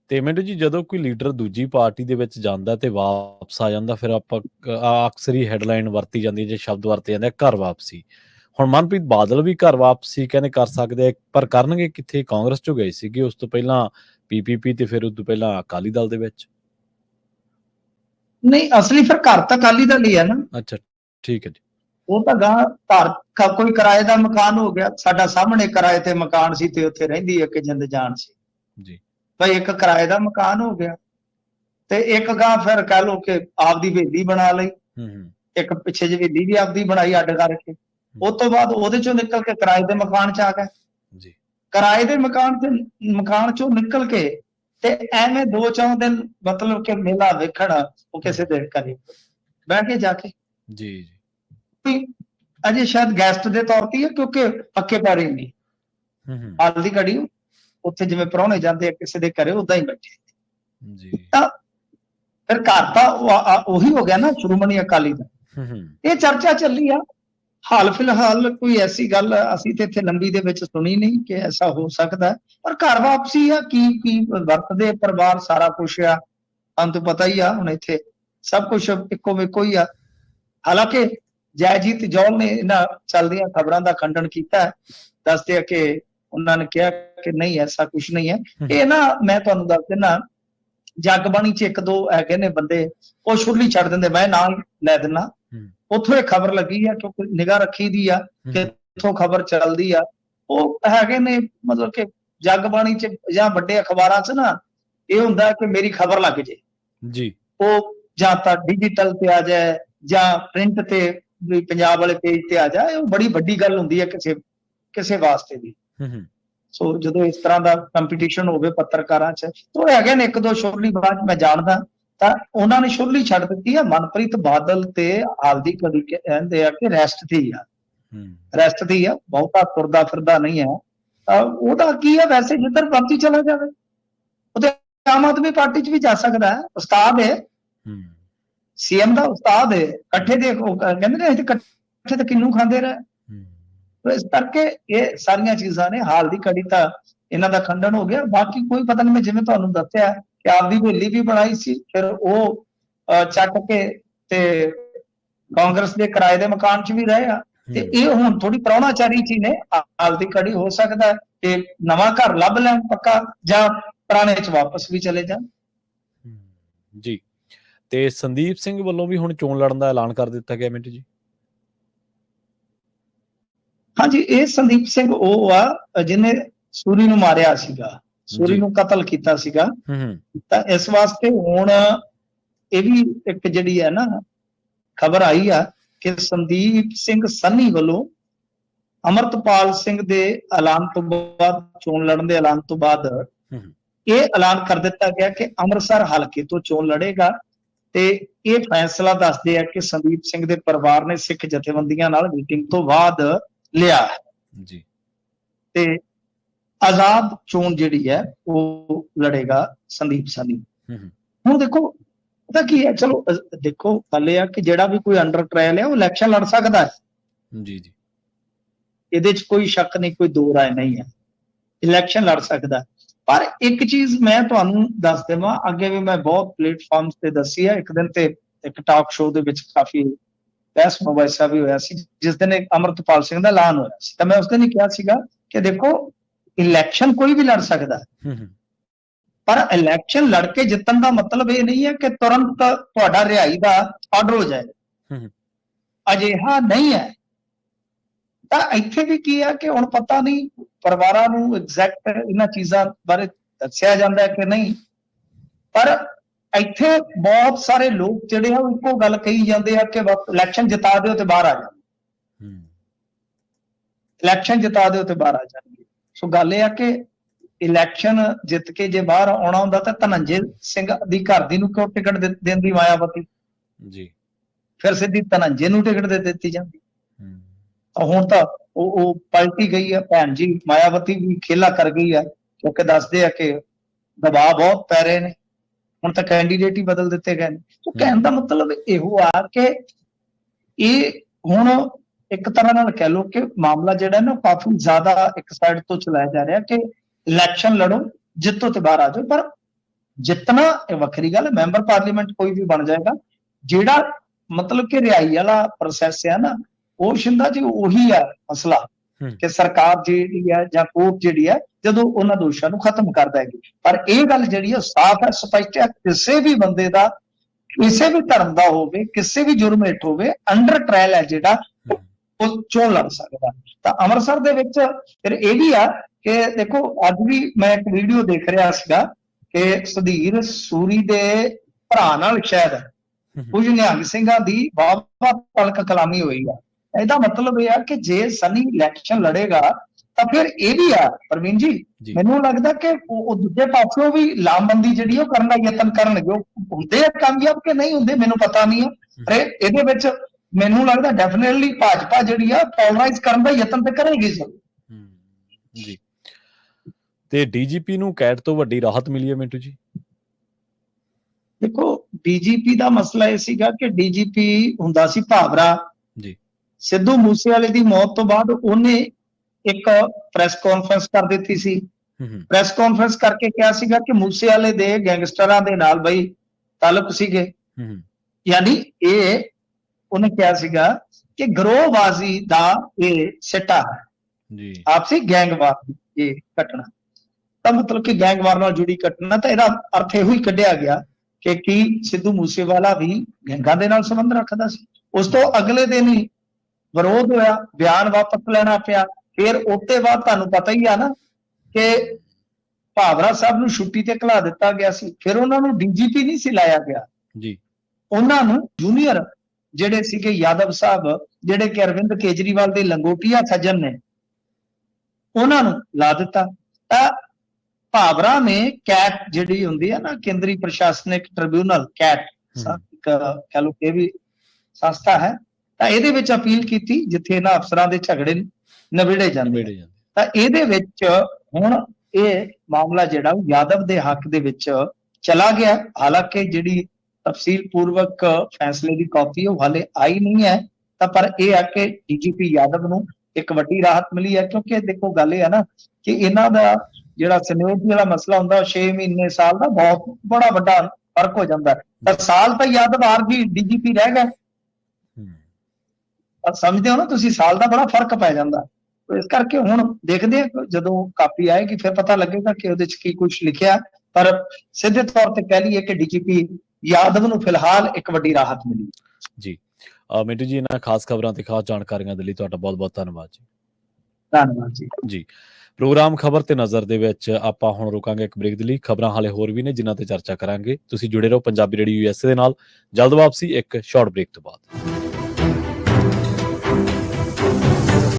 ਤੇ ਮੈਨੂੰ ਜੀ, ਜਦੋਂ ਕੋਈ ਲੀਡਰ ਦੂਜੀ ਪਾਰਟੀ ਦੇ ਵਿੱਚ ਜਾਂਦਾ ਤੇ ਵਾਪਸ ਆ ਜਾਂਦਾ, ਫਿਰ ਆਪਾਂ ਅਕਸਰ ਹੀ ਹੈਡਲਾਈਨ ਵਰਤੀ ਜਾਂਦੀ ਹੈ, ਜੇ ਸ਼ਬਦ ਵਰਤੇ ਜਾਂਦੇ ਘਰ ਵਾਪਸੀ। ਹੁਣ ਮਨਪ੍ਰੀਤ ਬਾਦਲ ਵੀ ਘਰ ਵਾਪਸੀ ਕਹਿੰਦੇ ਕਰ ਸਕਦੇ ਪਰ ਕਰਨਗੇ ਕਿੱਥੇ? ਕਾਂਗਰਸ ਚੋਂ ਗਏ ਸੀਗੇ ਉਸ ਤੋਂ ਪਹਿਲਾਂ ਪੀਪੀਪੀ ਤੇ ਫਿਰ ਉਸ ਤੋਂ ਪਹਿਲਾਂ ਅਕਾਲੀ ਦਲ ਦੇ ਵਿੱਚ। ਨਹੀਂ ਅਸਲੀ ਫਿਰ ਘਰ ਤਾਂ ਅਕਾਲੀ ਦਲ ਹੀ ਹੈ ਨਾ। ਅੱਛਾ ਠੀਕ ਹੈ ਜੀ। ਉਹ ਤਾਂ ਗਾਂ ਘਰ ਕ- ਕੋਈ ਕਿਰਾਏ ਦਾ ਮਕਾਨ ਹੋ ਗਿਆ। ਸਾਡਾ ਸਾਹਮਣੇ ਕਿਰਾਏ ਤੇ ਮਕਾਨ ਸੀ ਤੇ ਉੱਥੇ ਰਹਿੰਦੀ ਇੱਕ ਜਿੰਦ ਜਾਨ ਸੀ। ਜੀ। ਭਾਈ ਇੱਕ ਕਿਰਾਏ ਦਾ ਮਕਾਨ ਹੋ ਗਿਆ। ਤੇ ਇੱਕ ਗਾਂ ਫਿਰ ਕਹਿ ਲੋ ਕਿ ਆਪਦੀ ਹਵੇਲੀ ਬਣਾ ਲਈ। ਹੂੰ ਹੂੰ। ਇੱਕ ਪਿੱਛੇ ਜਿਹੀ ਹਵੇਲੀ ਵੀ ਆਪਦੀ ਬਣਾਈ ਅੱਡ ਕਰਕੇ। ਉਸ ਤੋਂ ਬਾਅਦ ਉਹਦੇ ਚੋਂ ਨਿਕਲ ਕੇ ਕਿਰਾਏ ਦੇ ਮਕਾਨ ਚ ਆ ਗਏ ਜੀ। ਕਿਰਾਏ ਦੇ ਮਕਾਨ ਤੇ ਮਕਾਨ ਚੋਂ ਨਿਕਲ ਕੇ ਤੇ ਐਵੇਂ ਦੋ ਚੌਂ ਦਿਨ ਮਤਲਬ ਕਿ ਮੇਲਾ ਵੇਖਣ ਉਹ ਕਿਸੇ ਦੇ ਘਰੇ। ਬਹਿ ਕੇ ਜਾ ਕੇ। ਜੀ ਜੀ। ਅਜੇ ਸ਼ਾਇਦ ਗੈਸਟ ਦੇ ਤੌਰ ਤੇ ਕਿਉਂਕਿ ਪੱਕੇ ਪੈਰੇ ਨਹੀਂ। ਹੂੰ ਹੂੰ। ਹਾਲ ਦੀ ਘੜੀ ਉੱਥੇ ਜਿਵੇਂ ਪ੍ਰਾਹੁਣੇ ਜਾਂਦੇ ਆ ਕਿਸੇ ਦੇ ਘਰੇ ਉਦਾਂ ਹੀ ਬੈਠੇ। ਜੀ। ਫਿਰ ਘਰ ਤਾਂ ਉਹ- ਹੋ ਗਿਆ ਨਾ ਸ਼੍ਰੋਮਣੀ ਅਕਾਲੀ ਦਾ ਇਹ ਚਰਚਾ ਚੱਲੀ ਆ। ਹਾਲ ਫਿਲਹਾਲ ਕੋਈ ਐਸੀ ਗੱਲ ਅਸੀਂ ਤੇ ਇੱਥੇ ਲੰਬੀ ਦੇ ਵਿੱਚ ਸੁਣੀ ਨਹੀਂ ਕਿ ਐਸਾ ਹੋ ਸਕਦਾ। ਪਰ ਘਰ ਵਾਪਸੀ ਆ ਕੀ ਕੀ ਵਰਤਦੇ ਪਰਿਵਾਰ ਸਾਰਾ ਕੁਝ ਆ। ਤੁਹਾਨੂੰ ਤਾਂ ਪਤਾ ਹੀ ਆ ਹੁਣ ਇੱਥੇ ਸਭ ਕੁਝ ਇੱਕੋ ਮੇਕੋ ਹੀ ਆ। ਹਾਲਾਂਕਿ ਜੈਜੀਤ ਜੌਲ ਨੇ ਇਹਨਾਂ ਚੱਲਦੀਆਂ ਖਬਰਾਂ ਦਾ ਖੰਡਨ ਕੀਤਾ ਹੈ। ਦੱਸਦੇ ਆ ਕਿ ਉਹਨਾਂ ਨੇ ਕਿਹਾ ਕਿ ਨਹੀਂ ਐਸਾ ਕੁਝ ਨਹੀਂ ਹੈ। ਇਹ ਨਾ ਮੈਂ ਤੁਹਾਨੂੰ ਦੱਸ ਦਿੰਦਾ ਜਗਬਾਣੀ ਚ ਇੱਕ ਦੋ ਹੈਗੇ ਨੇ ਬੰਦੇ ਉਹ ਛੁਰਲੀ ਛੱਡ ਦਿੰਦੇ ਮੈਂ ਨਾਲ ਲੈ ਦਿੰਦਾ। ਉੱਥੋਂ ਇਹ ਖਬਰ ਲੱਗੀ ਆ ਕਿਉਂਕਿ ਨਿਗਾਹ ਰੱਖੀ ਦੀ ਆ ਕਿ ਇੱਥੋਂ ਖਬਰ ਚੱਲਦੀ ਆ। ਉਹ ਹੈਗੇ ਨੇ ਮਤਲਬ ਕਿ ਜਗਬਾਣੀ ਚ ਜਾਂ ਵੱਡੇ ਅਖਬਾਰਾਂ 'ਚ ਨਾ ਇਹ ਹੁੰਦਾ ਕਿ ਮੇਰੀ ਖਬਰ ਲੱਗ ਜੇ। ਜੀ। ਉਹ ਜਾਂ ਤਾਂ ਡਿਜੀਟਲ ਤੇ ਆ ਜਾਏ ਜਾਂ ਪ੍ਰਿੰਟ ਤੇ ਵੀ ਪੰਜਾਬ ਵਾਲੇ ਪੇਜ ਤੇ ਆ ਜਾਏ ਉਹ ਬੜੀ ਵੱਡੀ ਗੱਲ ਹੁੰਦੀ ਹੈ ਕਿਸੇ ਕਿਸੇ ਵਾਸਤੇ ਵੀ। ਹੂੰ ਹੂੰ। ਸੋ ਜਦੋਂ ਇਸ ਤਰ੍ਹਾਂ ਦਾ ਕੰਪੀਟੀਸ਼ਨ ਹੋਵੇ ਪੱਤਰਕਾਰਾਂ 'ਚ ਤੋਂ ਹੈਗੇ ਨੇ ਇੱਕ ਦੋ ਸ਼ੁਰਲੀ ਬਾਅਦ ਮੈਂ ਜਾਣਦਾ। ਤਾਂ ਉਹਨਾਂ ਨੇ ਸ਼ੁਰਲੀ ਛੱਡ ਦਿੱਤੀ ਆ। ਮਨਪ੍ਰੀਤ ਬਾਦਲ ਤੇ ਹਾਲਦੀ ਕਦੀ ਕਹਿੰਦੇ ਆ ਕਿ ਰੈਸਟ ਦੀ ਆ। ਰੈਸਟ ਦੀ ਆ। ਬਹੁਤਾ ਤੁਰਦਾ ਫਿਰਦਾ ਨਹੀਂ ਤਾਂ ਉਹਦਾ ਕੀ ਆ ਵੈਸੇ ਜਿੱਧਰ ਮਰਜ਼ੀ ਚਲਾ ਜਾਵੇ। ਉਹਦੇ ਆਮ ਆਦਮੀ ਪਾਰਟੀ 'ਚ ਵੀ ਜਾ ਸਕਦਾ ਹੈ। ਉਸਤਾਦ ਹੈ। ਸੀਐਮ ਦਾ ਉਸਤਾਦ ਹੈ। ਇਕੱਠੇ ਦੇ ਕਹਿੰਦੇ ਨੇ ਇਕੱਠੇ ਤਾਂ ਕਿੰਨੂ ਖਾਂਦੇ ਰਹੇ। ਤੋ ਇਸ ਕਰਕੇ ਇਹ ਸਾਰੀਆਂ ਚੀਜ਼ਾਂ ਨੇ। ਹਾਲ ਦੀ ਘੜੀ ਤਾਂ ਇਹਨਾਂ ਦਾ ਖੰਡਨ ਹੋ ਗਿਆ। ਬਾਕੀ ਕੋਈ ਪਤਾ ਨਹੀਂ ਮੈਂ ਜਿਵੇਂ ਤੁਹਾਨੂੰ ਦੱਸਿਆ ਕਿ ਆਪਦੀ ਹਵੇਲੀ ਵੀ ਬਣਾਈ ਸੀ ਫਿਰ ਉਹ ਚੱਕ ਕੇ ਤੇ ਕਾਂਗਰਸ ਦੇ ਕਿਰਾਏ ਦੇ ਮਕਾਨ 'ਚ ਵੀ ਰਹੇ ਆ। ਤੇ ਇਹ ਹੁਣ ਥੋੜੀ ਪ੍ਰਾਹੁਣਾਚਾਰੀ ਚ ਨੇ ਹਾਲ ਦੀ ਘੜੀ ਹੋ ਸਕਦਾ ਕਿ ਨਵਾਂ ਘਰ ਲੱਭ ਲੈਣ ਪੱਕਾ ਜਾਂ ਪੁਰਾਣੇ 'ਚ ਵਾਪਸ ਵੀ ਚਲੇ ਜਾਣ। ਜੀ। ਤੇ ਸੰਦੀਪ ਸਿੰਘ ਵੱਲੋਂ ਵੀ ਹੁਣ ਚੋਣ ਲੜਨ ਦਾ ਐਲਾਨ ਕਰ ਦਿੱਤਾ ਗਿਆ ਮਿੰਟ ਜੀ। ਹਾਂਜੀ ਇਹ ਸੰਦੀਪ ਸਿੰਘ ਉਹ ਆ ਜਿਹਨੇ ਸੂਰੀ ਨੂੰ ਮਾਰਿਆ ਸੀਗਾ। ਸੂਰੀ। ਨੂੰ ਕਤਲ ਕੀਤਾ ਸੀਗਾ। ਤਾਂ ਇਸ ਵਾਸਤੇ ਹੁਣ ਇਹ ਵੀ ਇੱਕ ਜਿਹੜੀ ਹੈ ਨਾ ਖਬਰ ਆਈ ਆ ਕਿ ਸੰਦੀਪ ਸਿੰਘ ਸੰਨੀ ਵੱਲੋਂ ਅਮਰਤਪਾਲ ਸਿੰਘ ਦੇ ਐਲਾਨ ਤੋਂ ਬਾਅਦ ਚੋਣ ਲੜਨ ਦੇ ਐਲਾਨ ਤੋਂ ਬਾਅਦ। ਇਹ ਐਲਾਨ ਕਰ ਦਿੱਤਾ ਗਿਆ ਕਿ ਅੰਮ੍ਰਿਤਸਰ ਹਲਕੇ ਤੋਂ ਚੋਣ ਲੜੇਗਾ। ਤੇ ਇਹ ਫੈਸਲਾ ਦੱਸਦੇ ਆ ਕਿ ਸੰਦੀਪ ਸਿੰਘ ਦੇ ਪਰਿਵਾਰ ਨੇ ਸਿੱਖ ਜਥੇਬੰਦੀਆਂ ਨਾਲ ਮੀਟਿੰਗ ਤੋਂ ਬਾਅਦ ਲਿਆ। ਜੀ। ਤੇ ਆਜ਼ਾਦ ਚੋਣ ਜਿਹੜੀ ਹੈ ਉਹ ਲੜੇਗਾ ਸੰਦੀਪ ਸਾਨੀ ਹੁਣ ਦੇਖੋ ਪਤਾ ਕੀ ਹੈ? ਚਲੋ ਦੇਖੋ ਗੱਲ ਇਹ ਆ ਕਿ ਜਿਹੜਾ ਵੀ ਕੋਈ ਅੰਡਰ ਟ੍ਰਾਇਲ ਹੈ ਉਹ ਇਲੈਕਸ਼ਨ ਲੜ ਸਕਦਾ ਹੈ। ਜੀ ਜੀ। ਇਹਦੇ 'ਚ ਕੋਈ ਸ਼ੱਕ ਨਹੀਂ ਕੋਈ ਦੋ ਰਾਏ ਨਹੀਂ ਹੈ। ਇਲੈਕਸ਼ਨ ਲੜ ਸਕਦਾ। ਪਰ ਇੱਕ ਚੀਜ਼ ਮੈਂ ਤੁਹਾਨੂੰ ਦੱਸ ਦੇਵਾਂ ਅੱਗੇ ਵੀ ਮੈਂ ਬਹੁਤ ਪਲੇਟਫਾਰਮਸ ਤੇ ਦੱਸੀ ਹੈ। ਇੱਕ ਦਿਨ ਤੇ ਇੱਕ ਟਾਕ ਸ਼ੋਅ ਦੇ ਵਿੱਚ ਕਾਫੀ ਬਹਿਸ ਮੁਬਾਇਸਾ ਵੀ ਹੋਇਆ ਸੀ ਜਿਸ ਦਿਨ ਅਮਰਤਪਾਲ ਸਿੰਘ ਦਾ ਐਲਾਨ ਹੋਇਆ ਸੀ। ਤਾਂ ਮੈਂ ਉਸ ਦਿਨ ਹੀ ਕਿਹਾ ਸੀਗਾ ਕਿ ਦੇਖੋ ਇਲੈਕਸ਼ਨ ਕੋਈ ਵੀ ਲੜ ਸਕਦਾ। ਪਰ ਇਲੈਕਸ਼ਨ ਲੜ ਕੇ ਜਿੱਤਣ ਦਾ ਮਤਲਬ ਇਹ ਨਹੀਂ ਹੈ ਕਿ ਤੁਰੰਤ ਤੁਹਾਡਾ ਰਿਹਾਈ ਦਾ ਆਰਡਰ ਹੋ ਜਾਏ। ਅਜਿਹਾ ਨਹੀਂ ਹੈ। ਤਾਂ ਇੱਥੇ ਵੀ ਕੀ ਹੈ ਕਿ ਹੁਣ ਪਤਾ ਨਹੀਂ ਪਰਿਵਾਰਾਂ ਨੂੰ ਐਗਜ਼ੈਕਟ ਇਹਨਾਂ ਚੀਜ਼ਾਂ ਬਾਰੇ ਦੱਸਿਆ ਜਾਂਦਾ ਹੈ ਕਿ ਨਹੀਂ। ਪਰ ਇੱਥੇ ਬਹੁਤ ਸਾਰੇ ਲੋਕ ਜਿਹੜੇ ਆ ਉਹ ਇੱਕੋ ਗੱਲ ਕਹੀ ਜਾਂਦੇ ਆ ਕਿ ਇਲੈਕਸ਼ਨ ਜਿਤਾ ਦਿਓ ਤੇ ਬਾਹਰ ਆ ਜਾਓ। ਇਲੈਕਸ਼ਨ ਜਿਤਾ ਦਿਓ ਤੇ ਬਾਹਰ ਆ ਜਾਣਗੇ ਸੋ ਗੱਲ ਇਹ ਆ ਕਿ ਇਲੈਕਸ਼ਨ ਜਿੱਤ ਕੇ ਜੇ ਬਾਹਰ ਆਉਣਾ ਹੁੰਦਾ ਤਾਂ ਧਨੰਜੇ ਸਿੰਘ ਦੀ ਘਰ ਦੀ ਨੂੰ ਕਿਉਂ ਟਿਕਟ ਦੇ- ਦਿੰਦੀ ਮਾਇਆਵਤੀ? ਜੀ। ਫਿਰ ਸਿੱਧੀ ਧਨੰਜੇ ਨੂੰ ਟਿਕਟ ਦੇ ਦਿੱਤੀ ਜਾਂਦੀ। ਹੁਣ ਤਾਂ ਉਹ ਉਹ ਪਲਟੀ ਗਈ ਹੈ ਭੈਣ ਜੀ ਮਾਇਆਵਤੀ ਵੀ ਖੇਲਾ ਕਰ ਗਈ ਹੈ ਕਿਉਂਕਿ ਦੱਸਦੇ ਆ ਕਿ ਦਬਾਅ ਬਹੁਤ ਪੈ ਰਹੇ ਨੇ। ਹੁਣ ਤਾਂ ਕੈਂਡੀਡੇਟ ਹੀ ਬਦਲ ਦਿੱਤੇ ਗਏ ਨੇ। ਕਹਿਣ ਦਾ ਮਤਲਬ ਇਹੋ ਆ ਕਿ ਇਹ ਹੁਣ ਇੱਕ ਤਰ੍ਹਾਂ ਨਾਲ ਕਹਿ ਲਓ ਕਿ ਮਾਮਲਾ ਜਿਹੜਾ ਨਾ ਕਾਫੀ ਜ਼ਿਆਦਾ ਇੱਕ ਸਾਈਡ ਤੋਂ ਚਲਾਇਆ ਜਾ ਰਿਹਾ ਕਿ ਇਲੈਕਸ਼ਨ ਲੜੋ ਜਿੱਤੋ ਤੇ ਬਾਹਰ ਆ ਜਾਓ ਪਰ ਜਿੱਤਣਾ ਇਹ ਵੱਖਰੀ ਗੱਲ ਮੈਂਬਰ ਪਾਰਲੀਮੈਂਟ ਕੋਈ ਵੀ ਬਣ ਜਾਏਗਾ ਜਿਹੜਾ ਮਤਲਬ ਕਿ ਰਿਹਾਈ ਵਾਲਾ ਪ੍ਰੋਸੈਸ ਹੈ ਨਾ ਉਹ ਸ਼ਿੰਦਾ ਜੀ ਉਹੀ ਹੈ ਮਸਲਾ। ਕਿ ਸਰਕਾਰ ਜਿਹੜੀ ਹੈ ਜਾਂ ਕੋਰਟ ਜਿਹੜੀ ਹੈ ਜਦੋਂ ਉਹਨਾਂ ਦੋਸ਼ਾਂ ਨੂੰ ਖਤਮ ਕਰ ਦੇਗੀ ਪਰ ਇਹ ਗੱਲ ਜਿਹੜੀ ਹੈ ਸਾਫ਼ ਹੈ ਸਪਸ਼ਟ ਹੈ ਕਿਸੇ ਵੀ ਬੰਦੇ ਦਾ ਕਿਸੇ ਵੀ ਧਰਮ ਦਾ ਹੋਵੇ ਕਿਸੇ ਵੀ ਜੁਰਮ ਹੇਠ ਹੋਵੇ ਅੰਡਰ ਟ੍ਰਾਇਲ ਹੈ ਜਿਹੜਾ ਉਹ ਚੋਣ ਲੜ ਸਕਦਾ। ਤਾਂ ਅੰਮ੍ਰਿਤਸਰ ਦੇ ਵਿੱਚ ਫਿਰ ਇਹ ਵੀ ਆ ਕਿ ਦੇਖੋ ਅੱਜ ਵੀ ਮੈਂ ਇੱਕ ਵੀਡੀਓ ਦੇਖ ਰਿਹਾ ਸੀਗਾ ਕਿ ਸੁਧੀਰ ਸੂਰੀ ਦੇ ਭਰਾ ਨਾਲ ਸ਼ਾਇਦ ਹੂੰ ਹੂੰ ਕੁਝ ਨਿਹੰਗ ਸਿੰਘਾਂ ਦੀ ਵਾਵਾ ਤਲਕ ਕਲਾਮੀ ਹੋਈ ਆ। ਇਹਦਾ ਮਤਲਬ ਇਹ ਆ ਕਿ ਜੇ ਸਨੀ ਇਲੈਕਸ਼ਨ ਲੜੇਗਾ ਤਾਂ ਫਿਰ ਇਹ ਵੀ ਆ ਪ੍ਰਵੀਨ ਜੀ ਮੈਨੂੰ ਲੱਗਦਾ ਕਿ ਉਹ ਦੂਜੇ ਪਾਸਿਓਂ ਵੀ ਲਾਮਬੰਦੀ ਜਿਹੜੀ ਉਹ ਕਰਨ ਦਾ ਯਤਨ ਕਰਨਗੇ। ਉਹ ਹੁੰਦੇ ਆ ਕਾਮਯਾਬ ਕਿ ਨਹੀਂ ਹੁੰਦੇ ਮੈਨੂੰ ਪਤਾ ਨਹੀਂ ਆ। ਪਰ ਇਹ- ਇਹਦੇ ਵਿੱਚ ਮੈਨੂੰ ਲੱਗਦਾ ਡੈਫੀਨਿਟਲੀ ਭਾਜਪਾ ਜਿਹੜੀ ਆ ਪੋਲਰਾਈਜ਼ ਕਰਨ ਦਾ ਯਤਨ ਤੇ ਕਰੇਗੀ ਹੂੰ ਜੀ। ਤੇ ਡੀਜੀਪੀ ਨੂੰ ਕੈਦ ਤੋਂ ਵੱਡੀ ਰਾਹਤ ਮਿਲੀ ਹੈ ਮਿੰਟੂ ਜੀ? ਦੇਖੋ ਡੀਜੀਪੀ ਦਾ ਮਸਲਾ ਇਹ ਸੀਗਾ ਕਿ ਡੀਜੀਪੀ ਹੁੰਦਾ ਸੀ ਭਾਵਰਾ। ਜੀ। ਸਿੱਧੂ ਮੂਸੇਵਾਲੇ ਦੀ ਮੌਤ ਤੋਂ ਬਾਅਦ ਉਹਨੇ ਇੱਕ ਪ੍ਰੈਸ ਕਾਨਫਰੰਸ ਕਰ ਦਿੱਤੀ ਸੀ। ਪ੍ਰੈਸ ਕਾਨਫਰੰਸ ਕਰਕੇ ਕਿਹਾ ਸੀਗਾ ਕਿ ਮੂਸੇਵਾਲੇ ਦੇ ਗੈਂਗਸਟਰਾਂ ਦੇ ਨਾਲ ਬਈ ਤਾਲੁਕ ਸੀਗੇ। ਯਾਨੀ ਇਹ ਉਹਨੇ ਕਿਹਾ ਸੀਗਾ ਕਿ ਗਰੋਹਬਾਜ਼ੀ ਦਾ ਇਹ ਸਿੱਟਾ ਹੈ। ਜੀ। ਆਪਸੀ ਗੈਂਗਵਾਰ ਦੀ ਇਹ ਘਟਨਾ। ਤਾਂ ਮਤਲਬ ਕਿ ਗੈਂਗਵਾਰ ਨਾਲ ਜੁੜੀ ਘਟਨਾ ਤਾਂ ਇਹਦਾ ਅਰਥ ਇਹੋ ਹੀ ਕੱਢਿਆ ਗਿਆ ਕਿ ਕੀ ਸਿੱਧੂ ਮੂਸੇਵਾਲਾ ਵੀ ਗੈਂਗਾਂ ਦੇ ਨਾਲ ਸੰਬੰਧ ਰੱਖਦਾ ਸੀ। ਉਸ ਤੋਂ ਅਗਲੇ ਦਿਨ ਹੀ ਵਿਰੋਧ ਹੋਇਆ ਬਿਆਨ ਵਾਪਸ ਲੈਣਾ ਪਿਆ। ਫਿਰ ਉੱਤੇ ਬਾਅਦ ਤੁਹਾਨੂੰ ਪਤਾ ਹੀ ਆ ਨਾ ਕਿ ਭਾਵਰਾ ਸਾਹਿਬ ਨੂੰ ਛੁੱਟੀ ਤੇ ਘਲਾ ਦਿੱਤਾ ਗਿਆ ਸੀ। ਫਿਰ ਉਹਨਾਂ ਨੂੰ ਡੀਜੀਪੀ ਨਹੀਂ ਸੀ ਲਾਇਆ ਗਿਆ। ਜੀ। ਉਹਨਾਂ ਨੂੰ ਜੂਨੀਅਰ ਜਿਹੜੇ ਸੀਗੇ ਯਾਦਵ ਸਾਹਿਬ ਜਿਹੜੇ ਕਿ ਅਰਵਿੰਦ ਕੇਜਰੀਵਾਲ ਦੇ ਲੰਗੋਟੀਆ ਸੱਜਣ ਨੇ ਉਹਨਾਂ ਨੂੰ ਲਾ ਦਿੱਤਾ। ਤਾਂ ਭਾਵਰਾ ਨੇ ਕੈਟ ਜਿਹੜੀ ਹੁੰਦੀ ਹੈ ਨਾ ਕੇਂਦਰੀ ਪ੍ਰਸ਼ਾਸਨਿਕ ਟ੍ਰਿਬਿਊਨਲ ਕੈਟ ਇੱਕ ਕਹ ਲਓ ਕਿ ਵੀ ਸੰਸਥਾ ਹੈ। ਤਾਂ ਇਹਦੇ ਵਿੱਚ ਅਪੀਲ ਕੀਤੀ ਜਿੱਥੇ ਇਹਨਾਂ ਅਫਸਰਾਂ ਦੇ ਝਗੜੇ ਨਿਬੇੜੇ ਜਾਂਦੇ। ਤਾਂ ਇਹਦੇ ਵਿੱਚ ਹੁਣ ਇਹ ਮਾਮਲਾ ਜਿਹੜਾ ਉਹ ਯਾਦਵ ਦੇ ਹੱਕ ਦੇ ਵਿੱਚ ਚਲਾ ਗਿਆ। ਹਾਲਾਂਕਿ ਜਿਹੜੀ ਤਫਸੀਲ ਪੂਰਵਕ ਫੈਸਲੇ ਦੀ ਕਾਪੀ ਉਹ ਹਾਲੇ ਆਈ ਨਹੀਂ ਹੈ। ਤਾਂ ਪਰ ਇਹ ਆ ਕਿ ਡੀਜੀਪੀ ਯਾਦਵ ਨੂੰ ਇੱਕ ਵੱਡੀ ਰਾਹਤ ਮਿਲੀ ਹੈ ਕਿਉਂਕਿ ਦੇਖੋ ਗੱਲ ਇਹ ਹੈ ਨਾ ਕਿ ਇਹਨਾਂ ਦਾ ਜਿਹੜਾ ਸੀਨੀਅਰਿਟੀ ਵਾਲਾ ਮਸਲਾ ਹੁੰਦਾ ਉਹ 6 ਮਹੀਨੇ ਸਾਲ ਦਾ ਬਹੁਤ ਬੜਾ ਵੱਡਾ ਫ਼ਰਕ ਹੋ ਜਾਂਦਾ। ਤਾਂ ਸਾਲ ਤਾਂ ਯਾਦਵ ਆਰਜੀ ਡੀਜੀਪੀ ਰਹਿ ਗਏ। ਸਮਝਦੇ ਹੋ ਨਾ ਤੁਸੀਂ ਸਾਲ ਦਾ ਬੜਾ ਫ਼ਰਕ ਪੈ ਜਾਂਦਾ। ਇਸ ਕਰਕੇ ਹੁਣ ਦੇਖਦੇ ਆ ਜਦੋਂ ਕਾਪੀ ਆਏਗੀ ਫਿਰ ਪਤਾ ਲੱਗੇਗਾ ਕਿ ਉਹਦੇ ਚ ਕੀ ਕੁਝ ਲਿਖਿਆ। ਪਰ ਸਿੱਧੇ ਤੌਰ ਤੇ ਕਹਿ ਲਈਏ ਕਿ ਡੀਜੀਪੀ ਯਾਦਵ ਨੂੰ ਫਿਲਹਾਲ ਇੱਕ ਵੱਡੀ ਰਾਹਤ ਮਿਲੀ। ਜੀ। ਮਿੰਟੂ ਜੀ ਇਹਨਾਂ ਖਾਸ ਖਬਰਾਂ ਤੇ ਖਾਸ ਜਾਣਕਾਰੀਆਂ ਦੇ ਲਈ ਤੁਹਾਡਾ ਬਹੁਤ-ਬਹੁਤ ਧੰਨਵਾਦ ਜੀ। ਧੰਨਵਾਦ ਜੀ। ਜੀ। ਪ੍ਰੋਗਰਾਮ ਖਬਰ ਤੇ ਨਜ਼ਰ ਦੇ ਵਿੱਚ ਆਪਾਂ ਹੁਣ ਰੁਕਾਂਗੇ ਇੱਕ ਬ੍ਰੇਕ ਦੇ ਲਈ। ਖਬਰਾਂ ਹਾਲੇ ਹੋਰ ਵੀ ਨੇ ਜਿਨ੍ਹਾਂ ਤੇ ਚਰਚਾ ਕਰਾਂਗੇ। ਤੁਸੀਂ ਜੁੜੇ ਰਹੋ Punjabi radio U S A ਦੇ ਨਾਲ। ਜਲਦ ਵਾਪਸੀ ਇੱਕ ਸ਼ਾਰਟ ਬ੍ਰੇਕ ਤੋਂ ਬਾਅਦ।